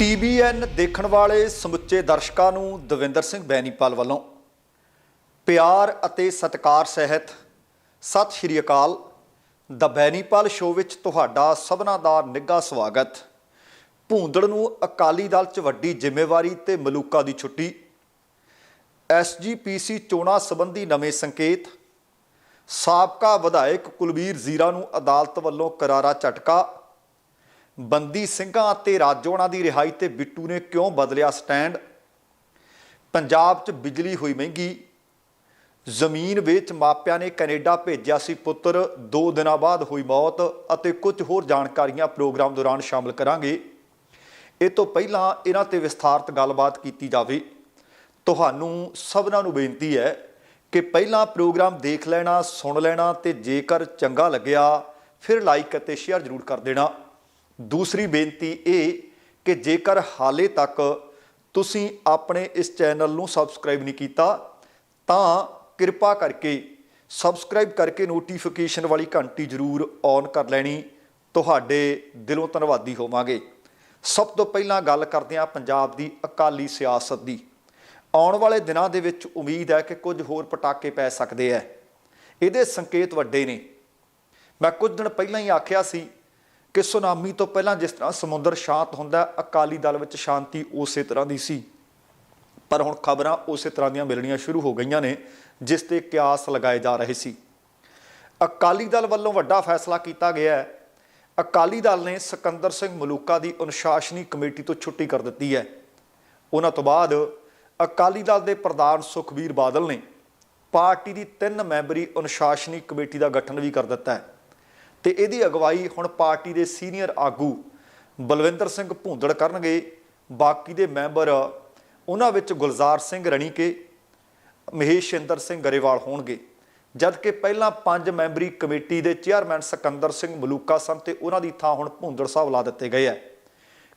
TBN ਦੇਖਣ ਵਾਲੇ ਸਮੁੱਚੇ ਦਰਸ਼ਕਾਂ ਨੂੰ ਦਵਿੰਦਰ ਸਿੰਘ ਬੈਨੀਪਾਲ ਵੱਲੋਂ ਪਿਆਰ ਅਤੇ ਸਤਿਕਾਰ ਸਹਿਤ ਸਤਿ ਸ਼੍ਰੀ ਅਕਾਲ। ਦ ਬੈਨੀਪਾਲ ਸ਼ੋਅ ਵਿੱਚ ਤੁਹਾਡਾ ਸਭਨਾ ਦਾ ਨਿੱਘਾ ਸਵਾਗਤ। ਭੂੰਦੜ ਨੂੰ ਅਕਾਲੀ ਦਲ 'ਚ ਵੱਡੀ ਜ਼ਿੰਮੇਵਾਰੀ ਤੇ ਮਲੂਕਾ ਦੀ ਛੁੱਟੀ। ਐਸਜੀਪੀਸੀ ਚੋਣਾਂ ਸੰਬੰਧੀ ਨਵੇਂ ਸੰਕੇਤ। ਸਾਬਕਾ ਵਿਧਾਇਕ ਕੁਲਬੀਰ ਜ਼ੀਰਾ ਨੂੰ ਅਦਾਲਤ ਵੱਲੋਂ ਕਰਾਰਾ ਝਟਕਾ। ਬੰਦੀ ਸਿੰਘਾਂ ਅਤੇ ਰਾਜੋਣਾ ਦੀ ਰਿਹਾਈ ਤੇ ਬਿੱਟੂ ਨੇ ਕਿਉਂ ਬਦਲਿਆ ਸਟੈਂਡ? ਪੰਜਾਬ 'ਚ ਬਿਜਲੀ ਹੋਈ ਮਹਿੰਗੀ। ਜ਼ਮੀਨ ਵੇਚ ਮਾਪਿਆਂ ਨੇ ਕੈਨੇਡਾ ਭੇਜਿਆ ਸੀ ਪੁੱਤਰ। 2 ਦਿਨਾਂ ਬਾਅਦ ਹੋਈ ਮੌਤ ਅਤੇ ਕੁਝ ਹੋਰ ਜਾਣਕਾਰੀਆਂ ਪ੍ਰੋਗਰਾਮ ਦੌਰਾਨ ਸ਼ਾਮਲ ਕਰਾਂਗੇ। ਇਹ ਤੋਂ ਪਹਿਲਾਂ ਇਹਨਾਂ ਤੇ ਵਿਸਥਾਰਤ ਗੱਲਬਾਤ ਕੀਤੀ ਜਾਵੇ। ਤੁਹਾਨੂੰ ਸਭਨਾਂ ਨੂੰ ਬੇਨਤੀ ਹੈ ਕਿ ਪਹਿਲਾਂ ਪ੍ਰੋਗਰਾਮ ਦੇਖ ਲੈਣਾ, ਸੁਣ ਲੈਣਾ ਤੇ ਜੇਕਰ ਚੰਗਾ ਲੱਗਿਆ, ਫਿਰ ਲਾਈਕ ਅਤੇ ਸ਼ੇਅਰ ਜ਼ਰੂਰ ਕਰ ਦੇਣਾ। ਦੂਸਰੀ ਬੇਨਤੀ ਇਹ ਕਿ ਜੇਕਰ ਹਾਲੇ ਤੱਕ ਤੁਸੀਂ ਆਪਣੇ ਇਸ ਚੈਨਲ ਨੂੰ ਸਬਸਕ੍ਰਾਈਬ ਨਹੀਂ ਕੀਤਾ, ਤਾਂ ਕਿਰਪਾ ਕਰਕੇ ਸਬਸਕ੍ਰਾਈਬ ਕਰਕੇ ਨੋਟੀਫਿਕੇਸ਼ਨ ਵਾਲੀ ਘੰਟੀ ਜ਼ਰੂਰ ਔਨ ਕਰ ਲੈਣੀ। ਤੁਹਾਡੇ ਦਿਲੋਂ ਧੰਨਵਾਦੀ ਹੋਵਾਂਗੇ। ਸਭ ਤੋਂ ਪਹਿਲਾਂ ਗੱਲ ਕਰਦੇ ਹਾਂ ਪੰਜਾਬ ਦੀ ਅਕਾਲੀ ਸਿਆਸਤ ਦੀ। ਆਉਣ ਵਾਲੇ ਦਿਨਾਂ ਦੇ ਵਿੱਚ ਉਮੀਦ ਹੈ ਕਿ ਕੁਝ ਹੋਰ ਪਟਾਕੇ ਪੈ ਸਕਦੇ ਐ। ਇਹਦੇ ਸੰਕੇਤ ਵੱਡੇ ਨੇ। ਮੈਂ ਕੁਝ ਦਿਨ ਪਹਿਲਾਂ ਹੀ ਆਖਿਆ ਸੀ ਕਿ ਸੁਨਾਮੀ ਤੋਂ ਪਹਿਲਾਂ ਜਿਸ ਤਰ੍ਹਾਂ ਸਮੁੰਦਰ ਸ਼ਾਂਤ ਹੁੰਦਾ ਅਕਾਲੀ ਦਲ ਵਿੱਚ ਸ਼ਾਂਤੀ ਉਸੇ ਤਰ੍ਹਾਂ ਦੀ ਸੀ। ਪਰ ਹੁਣ ਖਬਰਾਂ ਉਸੇ ਤਰ੍ਹਾਂ ਦੀਆਂ ਮਿਲਣੀਆਂ ਸ਼ੁਰੂ ਹੋ ਗਈਆਂ ਨੇ, ਜਿਸ ਤੇ ਕਿਆਸ ਲਗਾਏ ਜਾ ਰਹੇ ਸੀ। ਅਕਾਲੀ ਦਲ ਵੱਲੋਂ ਵੱਡਾ ਫੈਸਲਾ ਕੀਤਾ ਗਿਆ ਹੈ। ਅਕਾਲੀ ਦਲ ਨੇ ਸਿਕੰਦਰ ਸਿੰਘ ਮਲੂਕਾ ਦੀ ਅਨੁਸ਼ਾਸਨੀ ਕਮੇਟੀ ਤੋਂ ਛੁੱਟੀ ਕਰ ਦਿੱਤੀ ਹੈ। ਉਹਨਾਂ ਤੋਂ ਬਾਅਦ ਅਕਾਲੀ ਦਲ ਦੇ ਪ੍ਰਧਾਨ ਸੁਖਬੀਰ ਬਾਦਲ ਨੇ ਪਾਰਟੀ ਦੀ ਤਿੰਨ ਮੈਂਬਰੀ ਅਨੁਸ਼ਾਸਨੀ ਕਮੇਟੀ ਦਾ ਗਠਨ ਵੀ ਕਰ ਦਿੱਤਾ ਹੈ। ਤੇ ਇਹਦੀ ਅਗਵਾਈ ਹੁਣ ਪਾਰਟੀ ਦੇ ਸੀਨੀਅਰ ਆਗੂ ਬਲਵਿੰਦਰ ਸਿੰਘ ਭੂੰਦੜ ਕਰਨਗੇ। ਬਾਕੀ ਦੇ ਮੈਂਬਰ ਉਹਨਾਂ ਵਿੱਚ ਗੁਲਜ਼ਾਰ ਸਿੰਘ ਰਣੀਕੇ ਮਹੇਸ਼ਿੰਦਰ ਸਿੰਘ ਗਰੇਵਾਲ ਹੋਣਗੇ। ਜਦਕਿ ਪਹਿਲਾਂ ਪੰਜ ਮੈਂਬਰੀ ਕਮੇਟੀ ਦੇ ਚੇਅਰਮੈਨ ਸਿਕੰਦਰ ਸਿੰਘ ਮਲੂਕਾ ਸਨ ਤੇ ਉਹਨਾਂ ਦੀ ਥਾਂ ਹੁਣ ਭੂੰਦੜ ਸਾਹਿਬ ਲਾ ਦਿੱਤੇ ਗਏ ਹੈ।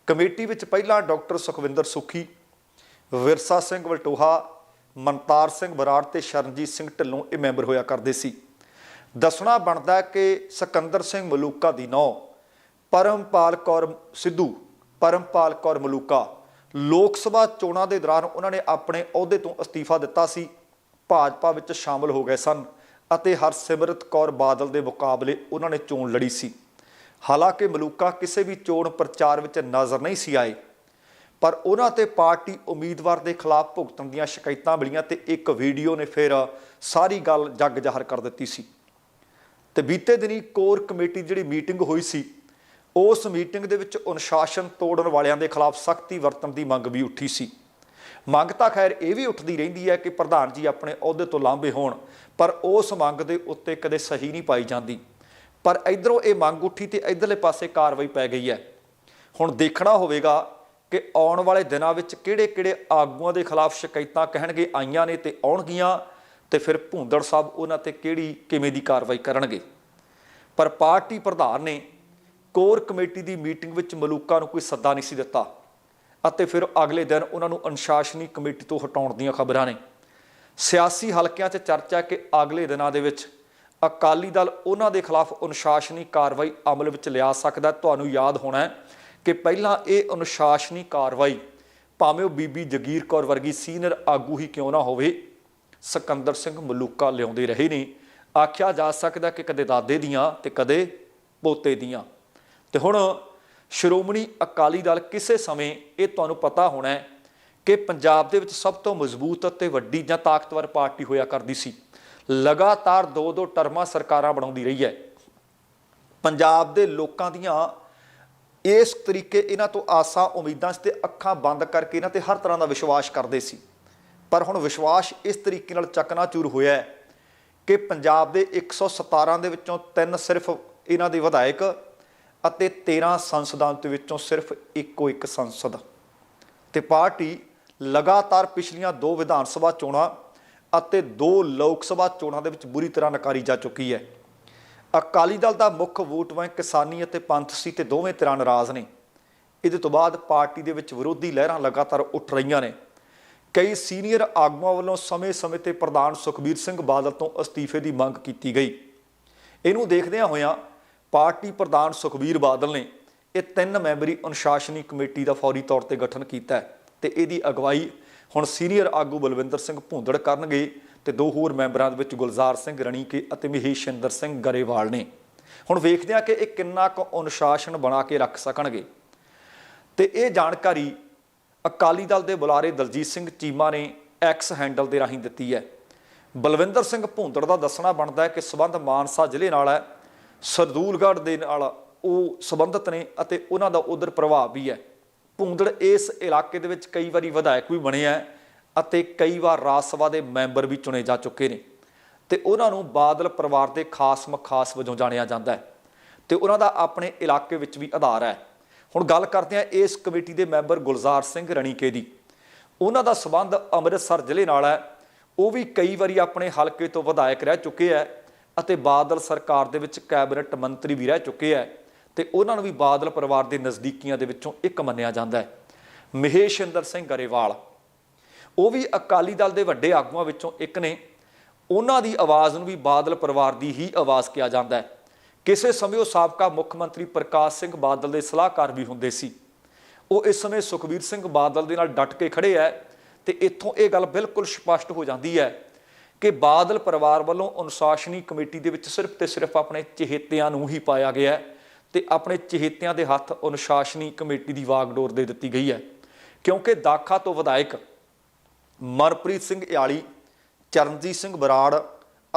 ਕਮੇਟੀ ਵਿੱਚ ਪਹਿਲਾਂ ਡਾਕਟਰ ਸੁਖਵਿੰਦਰ ਸੁਖੀ, ਵਿਰਸਾ ਸਿੰਘ ਵਲਟੋਹਾ, ਮਨਤਾਰ ਸਿੰਘ ਬਰਾੜ ਤੇ ਸ਼ਰਨਜੀਤ ਸਿੰਘ ਢਿੱਲੋਂ ਇਹ ਮੈਂਬਰ ਹੋਇਆ ਕਰਦੇ ਸੀ। ਦੱਸਣਾ ਬਣਦਾ ਕਿ ਸਿਕੰਦਰ ਸਿੰਘ ਮਲੂਕਾ ਦੀ ਨੌ, ਪਰਮਪਾਲ ਕੌਰ ਸਿੱਧੂ, ਪਰਮਪਾਲ ਕੌਰ ਮਲੂਕਾ, ਲੋਕ ਸਭਾ ਚੋਣਾਂ ਦੇ ਦੌਰਾਨ ਉਹਨਾਂ ਨੇ ਆਪਣੇ ਅਹੁਦੇ ਤੋਂ ਅਸਤੀਫਾ ਦਿੱਤਾ ਸੀ। ਭਾਜਪਾ ਵਿੱਚ ਸ਼ਾਮਲ ਹੋ ਗਏ ਸਨ ਅਤੇ ਹਰਸਿਮਰਤ ਕੌਰ ਬਾਦਲ ਦੇ ਮੁਕਾਬਲੇ ਉਹਨਾਂ ਨੇ ਚੋਣ ਲੜੀ ਸੀ। ਹਾਲਾਂਕਿ ਮਲੂਕਾ ਕਿਸੇ ਵੀ ਚੋਣ ਪ੍ਰਚਾਰ ਵਿੱਚ ਨਜ਼ਰ ਨਹੀਂ ਸੀ ਆਏ, ਪਰ ਉਹਨਾਂ ਤੇ ਪਾਰਟੀ ਉਮੀਦਵਾਰ ਦੇ ਖਿਲਾਫ ਭੁਗਤਣ ਦੀਆਂ ਸ਼ਿਕਾਇਤਾਂ ਮਿਲੀਆਂ ਤੇ ਇੱਕ ਵੀਡੀਓ ਨੇ ਫਿਰ ਸਾਰੀ ਗੱਲ ਜੱਗ ਜ਼ਾਹਰ ਕਰ ਦਿੱਤੀ ਸੀ। ਤੇ ਬੀਤੇ ਦਿਨੀ ਕੋਰ ਕਮੇਟੀ ਜਿਹੜੀ ਮੀਟਿੰਗ ਹੋਈ ਸੀ, ਉਸ ਮੀਟਿੰਗ ਦੇ ਵਿੱਚ ਅਨੁਸ਼ਾਸਨ ਤੋੜਨ ਵਾਲਿਆਂ ਦੇ ਖਿਲਾਫ ਸਖਤੀ ਵਰਤਣ ਦੀ ਮੰਗ ਵੀ ਉੱਠੀ ਸੀ। ਮੰਗ ਤਾਂ ਖੈਰ ਇਹ ਵੀ ਉੱਠਦੀ ਰਹਿੰਦੀ ਹੈ ਕਿ ਪ੍ਰਧਾਨ ਜੀ ਆਪਣੇ ਅਹੁਦੇ ਤੋਂ ਲਾਂਭੇ ਹੋਣ, ਪਰ ਉਸ ਮੰਗ ਦੇ ਉੱਤੇ ਕਦੇ ਸਹੀ ਨਹੀਂ ਪਾਈ ਜਾਂਦੀ। ਪਰ ਇਧਰੋਂ ਇਹ ਮੰਗ ਉੱਠੀ ਤੇ ਇਧਰਲੇ ਪਾਸੇ ਕਾਰਵਾਈ ਪੈ ਗਈ ਹੈ। ਹੁਣ ਦੇਖਣਾ ਹੋਵੇਗਾ ਕਿ ਆਉਣ ਵਾਲੇ ਦਿਨਾਂ ਵਿੱਚ ਕਿਹੜੇ-ਕਿਹੜੇ ਆਗੂਆਂ ਦੇ ਖਿਲਾਫ ਸ਼ਿਕਾਇਤਾਂ ਕਹਿਣਗੇ ਆਈਆਂ ਨੇ ਤੇ ਆਉਣਗੀਆਂ। ਤੇ ਫਿਰ ਭੂੰਦੜ ਸਾਹਿਬ ਉਹਨਾਂ ਤੇ ਕਿਹੜੀ, ਕਿਵੇਂ ਦੀ ਕਾਰਵਾਈ ਕਰਨਗੇ? ਪਰ ਪਾਰਟੀ ਪ੍ਰਧਾਨ ਨੇ ਕੋਰ ਕਮੇਟੀ ਦੀ ਮੀਟਿੰਗ ਵਿੱਚ ਮਲੂਕਾ ਨੂੰ ਕੋਈ ਸੱਦਾ ਨਹੀਂ ਸੀ ਦਿੱਤਾ ਅਤੇ ਫਿਰ ਅਗਲੇ ਦਿਨ ਉਹਨਾਂ ਨੂੰ ਅਨੁਸ਼ਾਸਨੀ ਕਮੇਟੀ ਤੋਂ ਹਟਾਉਣ ਦੀਆਂ ਖਬਰਾਂ ਨੇ। ਸਿਆਸੀ ਹਲਕਿਆਂ 'ਚ ਚਰਚਾ ਕਿ ਅਗਲੇ ਦਿਨਾਂ ਦੇ ਵਿੱਚ ਅਕਾਲੀ ਦਲ ਉਹਨਾਂ ਦੇ ਖਿਲਾਫ ਅਨੁਸ਼ਾਸਨੀ ਕਾਰਵਾਈ ਅਮਲ ਵਿੱਚ ਲਿਆ ਸਕਦਾ ਤੁਹਾਨੂੰ ਯਾਦ ਹੋਣਾ ਕਿ ਪਹਿਲਾਂ ਇਹ ਅਨੁਸ਼ਾਸਨੀ ਕਾਰਵਾਈ ਭਾਵੇਂ ਉਹ ਬੀਬੀ ਜਗੀਰ ਕੌਰ ਵਰਗੀ ਸੀਨੀਅਰ ਆਗੂ ਹੀ ਕਿਉਂ ਨਾ ਹੋਵੇ ਸਿਕੰਦਰ ਸਿੰਘ ਮਲੂਕਾ ਲਿਆਉਂਦੇ ਰਹੇ ਨੇ ਆਖਿਆ ਜਾ ਸਕਦਾ ਕਿ ਕਦੇ ਦਾਦੇ ਦੀਆਂ ਤੇ ਕਦੇ ਪੋਤੇ ਦੀਆਂ। ਤੇ ਹੁਣ ਸ਼੍ਰੋਮਣੀ ਅਕਾਲੀ ਦਲ ਕਿਸੇ ਸਮੇਂ ਇਹ ਤੁਹਾਨੂੰ ਪਤਾ ਹੋਣਾ ਕਿ ਪੰਜਾਬ ਦੇ ਵਿੱਚ ਸਭ ਤੋਂ ਮਜ਼ਬੂਤ ਅਤੇ ਵੱਡੀ ਜਾਂ ਤਾਕਤਵਰ ਪਾਰਟੀ ਹੋਇਆ ਕਰਦੀ ਸੀ। ਲਗਾਤਾਰ ਦੋ ਦੋ ਟਰਮਾਂ ਸਰਕਾਰਾਂ ਬਣਾਉਂਦੀ ਰਹੀ ਹੈ। ਪੰਜਾਬ ਦੇ ਲੋਕਾਂ ਦੀਆਂ ਇਸ ਤਰੀਕੇ ਇਹਨਾਂ ਤੋਂ ਆਸਾਂ ਉਮੀਦਾਂ ਤੇ ਅੱਖਾਂ ਬੰਦ ਕਰਕੇ ਇਹਨਾਂ ਤੇ ਹਰ ਤਰ੍ਹਾਂ ਦਾ ਵਿਸ਼ਵਾਸ ਕਰਦੇ ਸੀ। ਪਰ ਹੁਣ ਵਿਸ਼ਵਾਸ ਇਸ ਤਰੀਕੇ ਨਾਲ ਚਕਨਾਚੂਰ ਹੋਇਆ ਹੈ ਕਿ ਪੰਜਾਬ ਦੇ 117 ਦੇ ਵਿੱਚੋਂ ਤਿੰਨ ਸਿਰਫ ਇਹਨਾਂ ਦੇ ਵਿਧਾਇਕ ਅਤੇ 13 ਸੰਸਦਾਂ ਦੇ ਵਿੱਚੋਂ ਸਿਰਫ ਇੱਕੋ ਇੱਕ ਸੰਸਦ। ਤੇ ਪਾਰਟੀ ਲਗਾਤਾਰ ਪਿਛਲੀਆਂ ਦੋ ਵਿਧਾਨ ਸਭਾ ਚੋਣਾਂ ਅਤੇ ਦੋ ਲੋਕ ਸਭਾ ਚੋਣਾਂ ਦੇ ਵਿੱਚ ਬੁਰੀ ਤਰ੍ਹਾਂ ਨਕਾਰੀ ਜਾ ਚੁੱਕੀ ਹੈ। ਅਕਾਲੀ ਦਲ ਦਾ ਮੁੱਖ ਵੋਟ ਬੈਂਕ ਕਿਸਾਨੀ ਅਤੇ ਪੰਥ ਸੀ ਤੇ ਦੋਵੇਂ ਤਰ੍ਹਾਂ ਨਾਰਾਜ਼ ਨੇ। ਇਹਦੇ ਤੋਂ ਬਾਅਦ ਪਾਰਟੀ ਦੇ ਵਿੱਚ ਵਿਰੋਧੀ ਲਹਿਰਾਂ ਲਗਾਤਾਰ ਉੱਠ ਰਹੀਆਂ ਨੇ। ਕਈ ਸੀਨੀਅਰ ਆਗੂਆਂ ਵੱਲੋਂ ਸਮੇਂ-ਸਮੇਂ ਤੇ ਪ੍ਰਧਾਨ ਸੁਖਬੀਰ ਸਿੰਘ ਬਾਦਲ ਤੋਂ ਅਸਤੀਫੇ ਦੀ ਮੰਗ ਕੀਤੀ ਗਈ। ਇਹਨੂੰ ਦੇਖਦਿਆਂ ਹੋਇਆਂ ਪਾਰਟੀ ਪ੍ਰਧਾਨ ਸੁਖਬੀਰ ਬਾਦਲ ਨੇ ਇਹ ਤਿੰਨ ਮੈਂਬਰੀ ਅਨੁਸ਼ਾਸਨੀ ਕਮੇਟੀ ਦਾ ਫੌਰੀ ਤੌਰ ਤੇ ਗਠਨ ਕੀਤਾ ਹੈ ਤੇ ਇਹਦੀ ਅਗਵਾਈ ਹੁਣ ਸੀਨੀਅਰ ਆਗੂ ਬਲਵਿੰਦਰ ਸਿੰਘ ਭੂੰਦੜ ਕਰਨਗੇ ਤੇ ਦੋ ਹੋਰ ਮੈਂਬਰਾਂ ਦੇ ਵਿੱਚ ਗੁਲਜ਼ਾਰ ਸਿੰਘ ਰਣੀਕੇ ਅਤੇ ਮਹੇਸ਼ ਮਹੇਸ਼ਿੰਦਰ ਸਿੰਘ ਗਰੇਵਾਲ ਨੇ। ਹੁਣ ਵੇਖਦੇ ਹਾਂ ਕਿ ਇਹ ਕਿੰਨਾ ਕੁ ਅਨੁਸ਼ਾਸਨ ਬਣਾ ਕੇ ਰੱਖ ਸਕਣਗੇ। ਤੇ ਇਹ ਜਾਣਕਾਰੀ ਅਕਾਲੀ ਦਲ ਦੇ ਬੁਲਾਰੇ ਦਲਜੀਤ ਸਿੰਘ ਚੀਮਾ ਨੇ ਐਕਸ ਹੈਂਡਲ ਦੇ ਰਾਹੀਂ ਦਿੱਤੀ ਹੈ। ਬਲਵਿੰਦਰ ਸਿੰਘ ਭੁੰਦੜ ਦਾ ਦੱਸਣਾ ਬਣਦਾ ਹੈ ਕਿ ਸਬੰਧ ਮਾਨਸਾ ਜ਼ਿਲ੍ਹੇ ਨਾਲ ਹੈ। ਸਰਦੂਲਗੜ੍ਹ ਦੇ ਨਾਲ ਉਹ ਸੰਬੰਧਿਤ ਨੇ ਅਤੇ ਉਹਨਾਂ ਦਾ ਉਧਰ ਪ੍ਰਭਾਵ ਵੀ ਹੈ। ਭੁੰਦੜ ਇਸ ਇਲਾਕੇ ਦੇ ਵਿੱਚ ਕਈ ਵਾਰੀ ਵਿਧਾਇਕ ਵੀ ਬਣੇ ਹੈ ਅਤੇ ਕਈ ਵਾਰ ਰਾਜ ਸਭਾ ਦੇ ਮੈਂਬਰ ਵੀ ਚੁਣੇ ਜਾ ਚੁੱਕੇ ਨੇ। ਤੇ ਉਹਨਾਂ ਨੂੰ ਬਾਦਲ ਪਰਿਵਾਰ ਦੇ ਖਾਸ ਮਖਾਸ ਵਜੋਂ ਜਾਣਿਆ ਜਾਂਦਾ ਹੈ। ਤੇ ਉਹਨਾਂ ਦਾ ਆਪਣੇ ਇਲਾਕੇ ਵਿੱਚ ਵੀ ਆਧਾਰ ਹੈ। ਹੁਣ ਗੱਲ ਕਰਦੇ ਹਾਂ ਇਸ ਕਮੇਟੀ ਦੇ ਮੈਂਬਰ ਗੁਲਜ਼ਾਰ ਸਿੰਘ ਰਣੀਕੇ ਦੀ। ਉਹਨਾਂ ਦਾ ਸਬੰਧ ਅੰਮ੍ਰਿਤਸਰ ਜ਼ਿਲ੍ਹੇ ਨਾਲ ਹੈ। ਉਹ ਵੀ ਕਈ ਵਾਰੀ ਆਪਣੇ ਹਲਕੇ ਤੋਂ ਵਿਧਾਇਕ ਰਹਿ ਚੁੱਕੇ ਹੈ ਅਤੇ ਬਾਦਲ ਸਰਕਾਰ ਦੇ ਵਿੱਚ ਕੈਬਨਿਟ ਮੰਤਰੀ ਵੀ ਰਹਿ ਚੁੱਕੇ ਹੈ ਤੇ ਉਹਨਾਂ ਨੂੰ ਵੀ ਬਾਦਲ ਪਰਿਵਾਰ ਦੇ ਨਜ਼ਦੀਕੀਆਂ ਦੇ ਵਿੱਚੋਂ ਇੱਕ ਮੰਨਿਆ ਜਾਂਦਾ ਹੈ। ਮਹੇਸ਼ਿੰਦਰ ਸਿੰਘ ਗਰੇਵਾਲ। ਉਹ ਵੀ ਅਕਾਲੀ ਦਲ ਦੇ ਵੱਡੇ ਆਗੂਆਂ ਵਿੱਚੋਂ ਇੱਕ ਨੇ। ਉਹਨਾਂ ਦੀ ਆਵਾਜ਼ ਨੂੰ ਵੀ ਬਾਦਲ ਪਰਿਵਾਰ ਦੀ ਹੀ ਆਵਾਜ਼ ਕਿਹਾ ਜਾਂਦਾ ਹੈ। ਕਿਸੇ ਸਮੇਂ ਉਹ ਸਾਬਕਾ ਮੁੱਖ ਮੰਤਰੀ ਪ੍ਰਕਾਸ਼ ਸਿੰਘ ਬਾਦਲ ਦੇ ਸਲਾਹਕਾਰ ਵੀ ਹੁੰਦੇ ਸੀ। ਉਹ ਇਸ ਸਮੇਂ ਸੁਖਬੀਰ ਸਿੰਘ ਬਾਦਲ ਦੇ ਨਾਲ ਡਟ ਕੇ ਖੜੇ ਹੈ ਤੇ ਇੱਥੋਂ ਇਹ ਗੱਲ ਬਿਲਕੁਲ ਸਪਸ਼ਟ ਹੋ ਜਾਂਦੀ ਹੈ ਕਿ ਬਾਦਲ ਪਰਿਵਾਰ ਵੱਲੋਂ ਅਨੁਸ਼ਾਸਨੀ ਕਮੇਟੀ ਦੇ ਵਿੱਚ ਸਿਰਫ ਤੇ ਸਿਰਫ ਆਪਣੇ ਚਹੇਤਿਆਂ ਨੂੰ ਹੀ ਪਾਇਆ ਗਿਆ ਹੈ ਤੇ ਆਪਣੇ ਚਹੇਤਿਆਂ ਦੇ ਹੱਥ ਅਨੁਸ਼ਾਸਨੀ ਕਮੇਟੀ ਦੀ ਵਾਗਡੋਰ ਦੇ ਦਿੱਤੀ ਗਈ ਹੈ ਕਿਉਂਕਿ ਦਾਖਾ ਤੋਂ ਵਿਧਾਇਕ ਮਨਪ੍ਰੀਤ ਸਿੰਘ ਇਆਲੀ, ਚਰਨਜੀਤ ਸਿੰਘ ਬਰਾੜ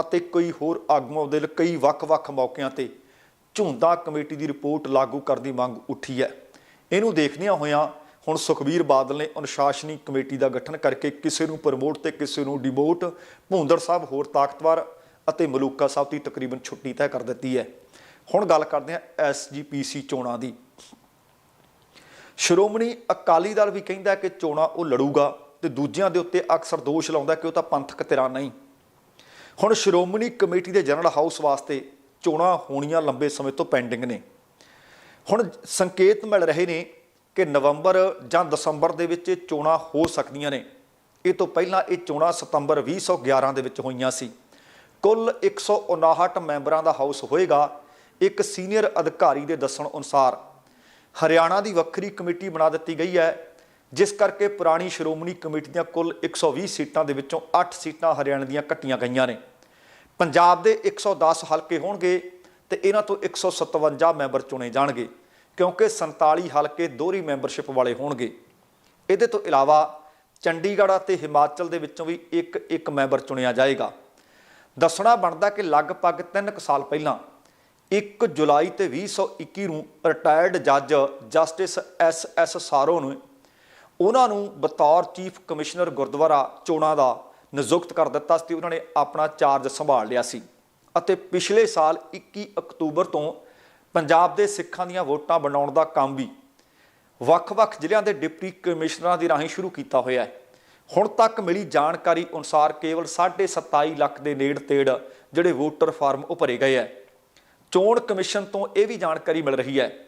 ਅਤੇ ਕਈ ਹੋਰ ਆਗੂਆਂ ਦੇ ਕਈ ਵੱਖ-ਵੱਖ ਮੌਕਿਆਂ ਤੇ ਝੁੰਦਾ ਕਮੇਟੀ ਦੀ ਰਿਪੋਰਟ ਲਾਗੂ ਕਰਨ ਦੀ ਮੰਗ ਉੱਠੀ ਹੈ। ਇਹਨੂੰ ਦੇਖਦਿਆਂ ਹੋਇਆਂ ਹੁਣ ਸੁਖਬੀਰ ਬਾਦਲ ਨੇ ਅਨੁਸ਼ਾਸਨੀ ਕਮੇਟੀ ਦਾ ਗਠਨ ਕਰਕੇ ਕਿਸੇ ਨੂੰ ਪ੍ਰਮੋਟ ਤੇ ਕਿਸੇ ਨੂੰ ਡਿਮੋਟ ਭੂੰਦੜ ਸਾਹਿਬ ਹੋਰ ਤਾਕਤਵਰ ਅਤੇ ਮਲੂਕਾ ਸਾਹਿਬ ਦੀ ਤਕਰੀਬਨ ਛੁੱਟੀ ਤੈਅ ਕਰ ਦਿੱਤੀ ਹੈ। ਹੁਣ ਗੱਲ ਕਰਦੇ ਹਾਂ ਐਸਜੀਪੀਸੀ ਚੋਣਾਂ ਦੀ। ਸ਼੍ਰੋਮਣੀ ਅਕਾਲੀ ਦਲ ਵੀ ਕਹਿੰਦਾ ਕਿ ਚੋਣਾਂ ਉਹ ਲੜੂਗਾ ਤੇ ਦੂਜਿਆਂ ਦੇ ਉੱਤੇ ਅਕਸਰ ਦੋਸ਼ ਲਾਉਂਦਾ ਕਿ ਉਹ ਤਾਂ ਪੰਥਕ ਧਿਰਾਂ ਨਹੀਂ। ਹੁਣ ਸ਼੍ਰੋਮਣੀ ਕਮੇਟੀ ਦੇ ਜਨਰਲ ਹਾਊਸ ਵਾਸਤੇ ਚੋਣਾਂ ਹੋਣੀਆਂ ਲੰਬੇ ਸਮੇਂ ਤੋਂ ਪੈਂਡਿੰਗ ਨੇ। ਹੁਣ ਸੰਕੇਤ ਮਿਲ ਰਹੇ ਨੇ ਕਿ ਨਵੰਬਰ ਜਾਂ ਦਸੰਬਰ ਦੇ ਵਿੱਚ ਇਹ ਚੋਣਾਂ ਹੋ ਸਕਦੀਆਂ ਨੇ। ਇਹ ਤੋਂ ਪਹਿਲਾਂ ਇਹ ਚੋਣਾਂ ਸਤੰਬਰ 2011 ਦੇ ਵਿੱਚ ਹੋਈਆਂ ਸੀ। ਕੁੱਲ 159 ਮੈਂਬਰਾਂ ਦਾ ਹਾਊਸ ਹੋਏਗਾ, ਇੱਕ ਸੀਨੀਅਰ ਅਧਿਕਾਰੀ ਦੇ ਦੱਸਣ ਅਨੁਸਾਰ। ਹਰਿਆਣਾ ਦੀ ਵੱਖਰੀ ਕਮੇਟੀ ਬਣਾ ਦਿੱਤੀ ਗਈ ਹੈ ਜਿਸ ਕਰਕੇ ਪੁਰਾਣੀ ਸ਼੍ਰੋਮਣੀ ਕਮੇਟੀ ਦੀਆਂ ਕੁੱਲ 120 ਸੀਟਾਂ ਦੇ ਵਿੱਚੋਂ 8 ਸੀਟਾਂ ਹਰਿਆਣਾ ਦੀਆਂ ਕੱਟੀਆਂ ਗਈਆਂ ਨੇ। ਪੰਜਾਬ ਦੇ 110 ਹਲਕੇ ਹੋਣਗੇ ਤੇ ਇਹਨਾਂ ਤੋਂ 157 ਮੈਂਬਰ ਚੁਣੇ ਜਾਣਗੇ, ਕਿਉਂਕਿ 47 ਹਲਕੇ ਦੋਹਰੀ ਮੈਂਬਰਸ਼ਿਪ ਵਾਲੇ ਹੋਣਗੇ। ਇਹਦੇ ਤੋਂ ਇਲਾਵਾ ਚੰਡੀਗੜ੍ਹ ਅਤੇ ਹਿਮਾਚਲ ਦੇ ਵਿੱਚੋਂ ਵੀ ਇੱਕ ਇੱਕ ਮੈਂਬਰ ਚੁਣਿਆ ਜਾਏਗਾ। ਦੱਸਣਾ ਬਣਦਾ ਕਿ ਲਗਭਗ 3 ਕੁ ਸਾਲ ਪਹਿਲਾਂ 1 ਜੁਲਾਈ ਤੇ 2021 ਨੂੰ ਰਿਟਾਇਰਡ ਜੱਜ ਜਸਟਿਸ ਐਸ ਐਸ ਸਾਰੋ ਨੂੰ ਉਹਨਾਂ ਨੂੰ ਬਤੌਰ ਚੀਫ ਕਮਿਸ਼ਨਰ ਗੁਰਦੁਆਰਾ ਚੋਣਾਂ ਦਾ ਨਿਯੁਕਤ ਕਰ ਦਿੱਤਾ ਸੀ ਤੇ ਉਹਨਾਂ ਨੇ ਆਪਣਾ ਚਾਰਜ ਸੰਭਾਲ ਲਿਆ ਸੀ। ਅਤੇ ਪਿਛਲੇ ਸਾਲ 21 ਅਕਤੂਬਰ ਤੋਂ ਪੰਜਾਬ ਦੇ ਸਿੱਖਾਂ ਦੀਆਂ ਵੋਟਾਂ ਬਣਾਉਣ ਦਾ ਕੰਮ ਵੀ ਵੱਖ-ਵੱਖ ਜ਼ਿਲ੍ਹਿਆਂ ਦੇ ਡਿਪਟੀ ਕਮਿਸ਼ਨਰਾਂ ਦੀ ਰਾਹੀਂ ਸ਼ੁਰੂ ਕੀਤਾ ਹੋਇਆ ਹੈ। ਹੁਣ ਤੱਕ ਮਿਲੀ ਜਾਣਕਾਰੀ ਅਨੁਸਾਰ ਕੇਵਲ 27.5 ਲੱਖ ਦੇ ਨੇੜ ਤੇੜ ਜਿਹੜੇ ਵੋਟਰ ਫਾਰਮ ਉਹ ਭਰੇ ਗਏ ਹੈ। ਚੋਣ ਕਮਿਸ਼ਨ ਤੋਂ ਇਹ ਵੀ ਜਾਣਕਾਰੀ ਮਿਲ ਰਹੀ ਹੈ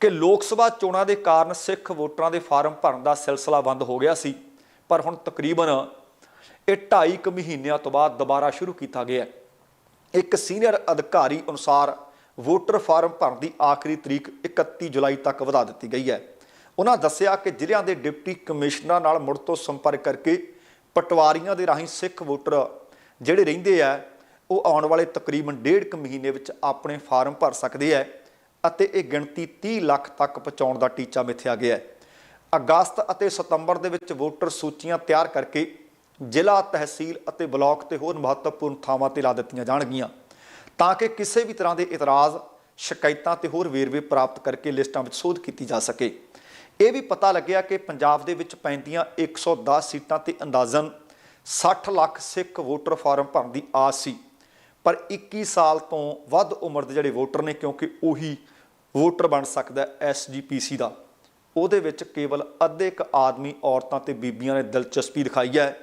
ਕਿ ਲੋਕ ਸਭਾ ਚੋਣਾਂ ਦੇ ਕਾਰਨ ਸਿੱਖ ਵੋਟਰਾਂ ਦੇ ਫਾਰਮ ਭਰਨ ਦਾ ਸਿਲਸਿਲਾ ਬੰਦ ਹੋ ਗਿਆ ਸੀ। ਪਰ ਹੁਣ ਤਕਰੀਬਨ ਇਹ 2.5 ਕੁ ਮਹੀਨਿਆਂ ਤੋਂ ਬਾਅਦ ਦੁਬਾਰਾ ਸ਼ੁਰੂ ਕੀਤਾ ਗਿਆ ਇੱਕ ਸੀਨੀਅਰ ਅਧਿਕਾਰੀ ਅਨੁਸਾਰ ਵੋਟਰ ਫਾਰਮ ਭਰਨ ਦੀ ਆਖਰੀ ਤਰੀਕ 31 ਜੁਲਾਈ ਤੱਕ ਵਧਾ ਦਿੱਤੀ ਗਈ ਹੈ। ਉਹਨਾਂ ਦੱਸਿਆ ਕਿ ਜ਼ਿਲ੍ਹਿਆਂ ਦੇ ਡਿਪਟੀ ਕਮਿਸ਼ਨਰਾਂ ਨਾਲ ਮੁੜ ਤੋਂ ਸੰਪਰਕ ਕਰਕੇ ਪਟਵਾਰੀਆਂ ਦੇ ਰਾਹੀਂ ਸਿੱਖ ਵੋਟਰ ਜਿਹੜੇ ਰਹਿੰਦੇ ਆ, ਉਹ ਆਉਣ ਵਾਲੇ ਤਕਰੀਬਨ ਡੇਢ ਕੁ ਮਹੀਨੇ ਵਿੱਚ ਆਪਣੇ ਫਾਰਮ ਭਰ ਸਕਦੇ ਆ। ਅਤੇ ਇਹ ਗਿਣਤੀ 30 ਲੱਖ ਤੱਕ ਪਹੁੰਚਾਉਣ ਦਾ ਟੀਚਾ ਮਿਥਿਆ ਗਿਆ ਹੈ। ਅਗਸਤ ਅਤੇ ਸਤੰਬਰ ਦੇ ਵਿੱਚ ਵੋਟਰ ਸੂਚੀਆਂ ਤਿਆਰ ਕਰਕੇ ਜ਼ਿਲ੍ਹਾ ਤਹਿਸੀਲ ਅਤੇ ਬਲਾਕ ਤੇ ਹੋਰ ਮਹੱਤਵਪੂਰਨ ਥਾਵਾਂ ਤੇ ਲਾ ਦਿੱਤੀਆਂ ਜਾਣਗੀਆਂ। ਤਾਂ ਕਿ ਕਿਸੇ ਵੀ ਤਰ੍ਹਾਂ ਦੇ ਇਤਰਾਜ਼, ਸ਼ਿਕਾਇਤਾਂ ਤੇ ਹੋਰ ਵੇਰਵੇ ਪ੍ਰਾਪਤ ਕਰਕੇ ਲਿਸਟਾਂ ਵਿੱਚ ਸੋਧ ਕੀਤੀ ਜਾ ਸਕੇ। ਇਹ ਵੀ ਪਤਾ ਲੱਗਿਆ ਕਿ ਪੰਜਾਬ ਦੇ ਵਿੱਚ ਪੈਂਦੀਆਂ 110 ਸੀਟਾਂ ਤੇ ਅੰਦਾਜ਼ਨ 60 ਲੱਖ ਸਿੱਖ ਵੋਟਰ ਫਾਰਮ ਭਰਨ ਦੀ ਆਸ ਸੀ। ਪਰ 21 ਸਾਲ ਤੋਂ ਵੱਧ ਉਮਰ ਦੇ ਜਿਹੜੇ ਵੋਟਰ ਨੇ, ਕਿਉਂਕਿ ਉਹੀ ਵੋਟਰ ਬਣ ਸਕਦਾ ਐਸਜੀਪੀਸੀ ਦਾ। ਉਹਦੇ ਵਿੱਚ ਕੇਵਲ ਅੱਧੇ ਕ ਆਦਮੀ ਔਰਤਾਂ ਤੇ ਬੀਬੀਆਂ ਨੇ ਦਿਲਚਸਪੀ ਦਿਖਾਈ ਹੈ।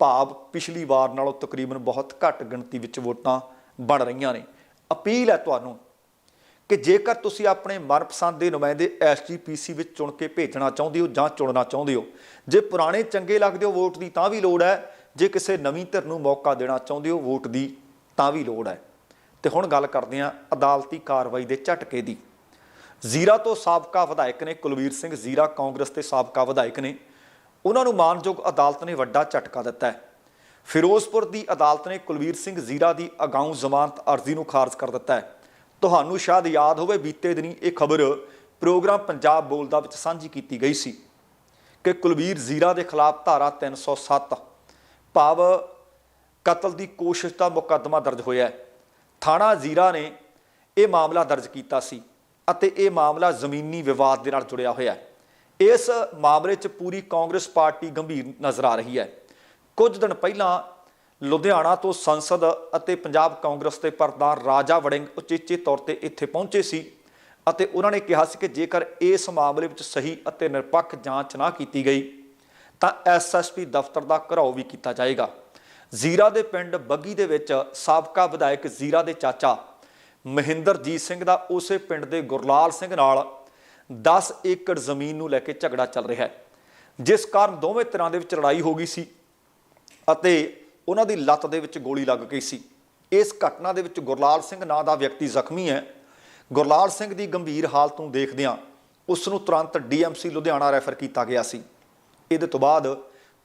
ਭਾਵ ਪਿਛਲੀ ਵਾਰ ਨਾਲੋਂ ਤਕਰੀਬਨ ਬਹੁਤ ਘੱਟ ਗਿਣਤੀ ਵਿੱਚ ਵੋਟਾਂ ਬਣ ਰਹੀਆਂ ਨੇ। ਅਪੀਲ ਹੈ ਤੁਹਾਨੂੰ ਕਿ ਜੇਕਰ ਤੁਸੀਂ ਆਪਣੇ ਮਨਪਸੰਦ ਦੇ ਨੁਮਾਇੰਦੇ ਐਸਜੀਪੀਸੀ ਵਿੱਚ ਚੁਣ ਕੇ ਭੇਜਣਾ ਚਾਹੁੰਦੇ ਹੋ ਜਾਂ ਚੁਣਨਾ ਚਾਹੁੰਦੇ ਹੋ, ਜੇ ਪੁਰਾਣੇ ਚੰਗੇ ਲੱਗਦੇ ਹੋ ਵੋਟ ਦੀ ਤਾਂ ਵੀ ਲੋੜ ਹੈ, ਜੇ ਕਿਸੇ ਨਵੀਂ ਧਿਰ ਨੂੰ ਮੌਕਾ ਦੇਣਾ ਚਾਹੁੰਦੇ ਹੋ ਵੋਟ ਦੀ ਤਾਂ ਵੀ ਲੋੜ ਹੈ। ਤੇ ਹੁਣ ਗੱਲ ਕਰਦੇ ਹਾਂ ਅਦਾਲਤੀ ਕਾਰਵਾਈ ਦੇ ਝਟਕੇ ਦੀ। ਜ਼ੀਰਾ ਤੋਂ ਸਾਬਕਾ ਵਿਧਾਇਕ ਨੇ ਕੁਲਵੀਰ ਸਿੰਘ ਜ਼ੀਰਾ ਕਾਂਗਰਸ ਦੇ ਸਾਬਕਾ ਵਿਧਾਇਕ ਨੇ। ਉਹਨਾਂ ਨੂੰ ਮਾਨਯੋਗ ਅਦਾਲਤ ਨੇ ਵੱਡਾ ਝਟਕਾ ਦਿੱਤਾ ਹੈ। ਫਿਰੋਜ਼ਪੁਰ ਦੀ ਅਦਾਲਤ ਨੇ ਕੁਲਵੀਰ ਸਿੰਘ ਜ਼ੀਰਾ ਦੀ ਅਗਾਊਂ ਜ਼ਮਾਨਤ ਅਰਜ਼ੀ ਨੂੰ ਖਾਰਜ ਕਰ ਦਿੱਤਾ ਹੈ। ਤੁਹਾਨੂੰ ਸ਼ਾਇਦ ਯਾਦ ਹੋਵੇ, ਬੀਤੇ ਦਿਨੀ ਇਹ ਖਬਰ ਪ੍ਰੋਗਰਾਮ ਪੰਜਾਬ ਬੋਲਦਾ ਵਿੱਚ ਸਾਂਝੀ ਕੀਤੀ ਗਈ ਸੀ ਕਿ ਕੁਲਵੀਰ ਜ਼ੀਰਾ ਦੇ ਖਿਲਾਫ ਧਾਰਾ 307 ਭਾਵ ਕਤਲ ਦੀ ਕੋਸ਼ਿਸ਼ ਦਾ ਮੁਕੱਦਮਾ ਦਰਜ ਹੋਇਆ ਹੈ। ਥਾਣਾ ਜ਼ੀਰਾ ਨੇ ਇਹ ਮਾਮਲਾ ਦਰਜ ਕੀਤਾ ਸੀ। ਅਤੇ ਇਹ ਮਾਮਲਾ ਜ਼ਮੀਨੀ ਵਿਵਾਦ ਦੇ ਨਾਲ ਜੁੜਿਆ ਹੋਇਆ ਹੈ। ਇਸ ਮਾਮਲੇ 'ਚ ਪੂਰੀ ਕਾਂਗਰਸ ਪਾਰਟੀ ਗੰਭੀਰ ਨਜ਼ਰ ਆ ਰਹੀ ਹੈ। ਕੁਝ ਦਿਨ ਪਹਿਲਾਂ ਲੁਧਿਆਣਾ ਤੋਂ ਸੰਸਦ ਅਤੇ ਪੰਜਾਬ ਕਾਂਗਰਸ ਦੇ ਪ੍ਰਧਾਨ ਰਾਜਾ ਵੜਿੰਗ ਉਚੇਚੇ ਤੌਰ ਤੇ ਇੱਥੇ ਪਹੁੰਚੇ ਸੀ ਅਤੇ ਉਹਨਾਂ ਨੇ ਕਿਹਾ ਸੀ ਕਿ ਜੇਕਰ ਇਸ ਮਾਮਲੇ ਵਿੱਚ ਸਹੀ ਅਤੇ ਨਿਰਪੱਖ ਜਾਂਚ ਨਾ ਕੀਤੀ ਗਈ, ਤਾਂ ਐਸਐਸਪੀ ਦਫ਼ਤਰ ਦਾ ਘਰਾਓ ਵੀ ਕੀਤਾ ਜਾਏਗਾ। ਜ਼ੀਰਾ ਦੇ ਪਿੰਡ ਬੱਗੀ ਦੇ ਵਿੱਚ ਸਾਬਕਾ ਵਿਧਾਇਕ ਜ਼ੀਰਾ ਦੇ ਚਾਚਾ ਮਹਿੰਦਰਜੀਤ ਸਿੰਘ ਦਾ ਉਸੇ ਪਿੰਡ ਦੇ ਗੁਰਲਾਲ ਸਿੰਘ ਨਾਲ 10 ਏਕੜ ਜ਼ਮੀਨ ਨੂੰ ਲੈ ਕੇ ਝਗੜਾ ਚੱਲ ਰਿਹਾ ਹੈ। ਜਿਸ ਕਾਰਨ ਦੋਵੇਂ ਤਰ੍ਹਾਂ ਦੇ ਵਿੱਚ ਲੜਾਈ ਹੋ ਗਈ ਸੀ ਅਤੇ ਉਹਨਾਂ ਦੀ ਲੱਤ ਦੇ ਵਿੱਚ ਗੋਲੀ ਲੱਗ ਗਈ ਸੀ। ਇਸ ਘਟਨਾ ਦੇ ਵਿੱਚ ਗੁਰਲਾਲ ਸਿੰਘ ਨਾਂ ਦਾ ਵਿਅਕਤੀ ਜ਼ਖਮੀ ਹੈ। ਗੁਰਲਾਲ ਸਿੰਘ ਦੀ ਗੰਭੀਰ ਹਾਲਤ ਨੂੰ ਦੇਖਦਿਆਂ ਉਸ ਨੂੰ ਤੁਰੰਤ ਡੀਐਮਸੀ ਲੁਧਿਆਣਾ ਰੈਫਰ ਕੀਤਾ ਗਿਆ ਸੀ। ਇਹਦੇ ਤੋਂ ਬਾਅਦ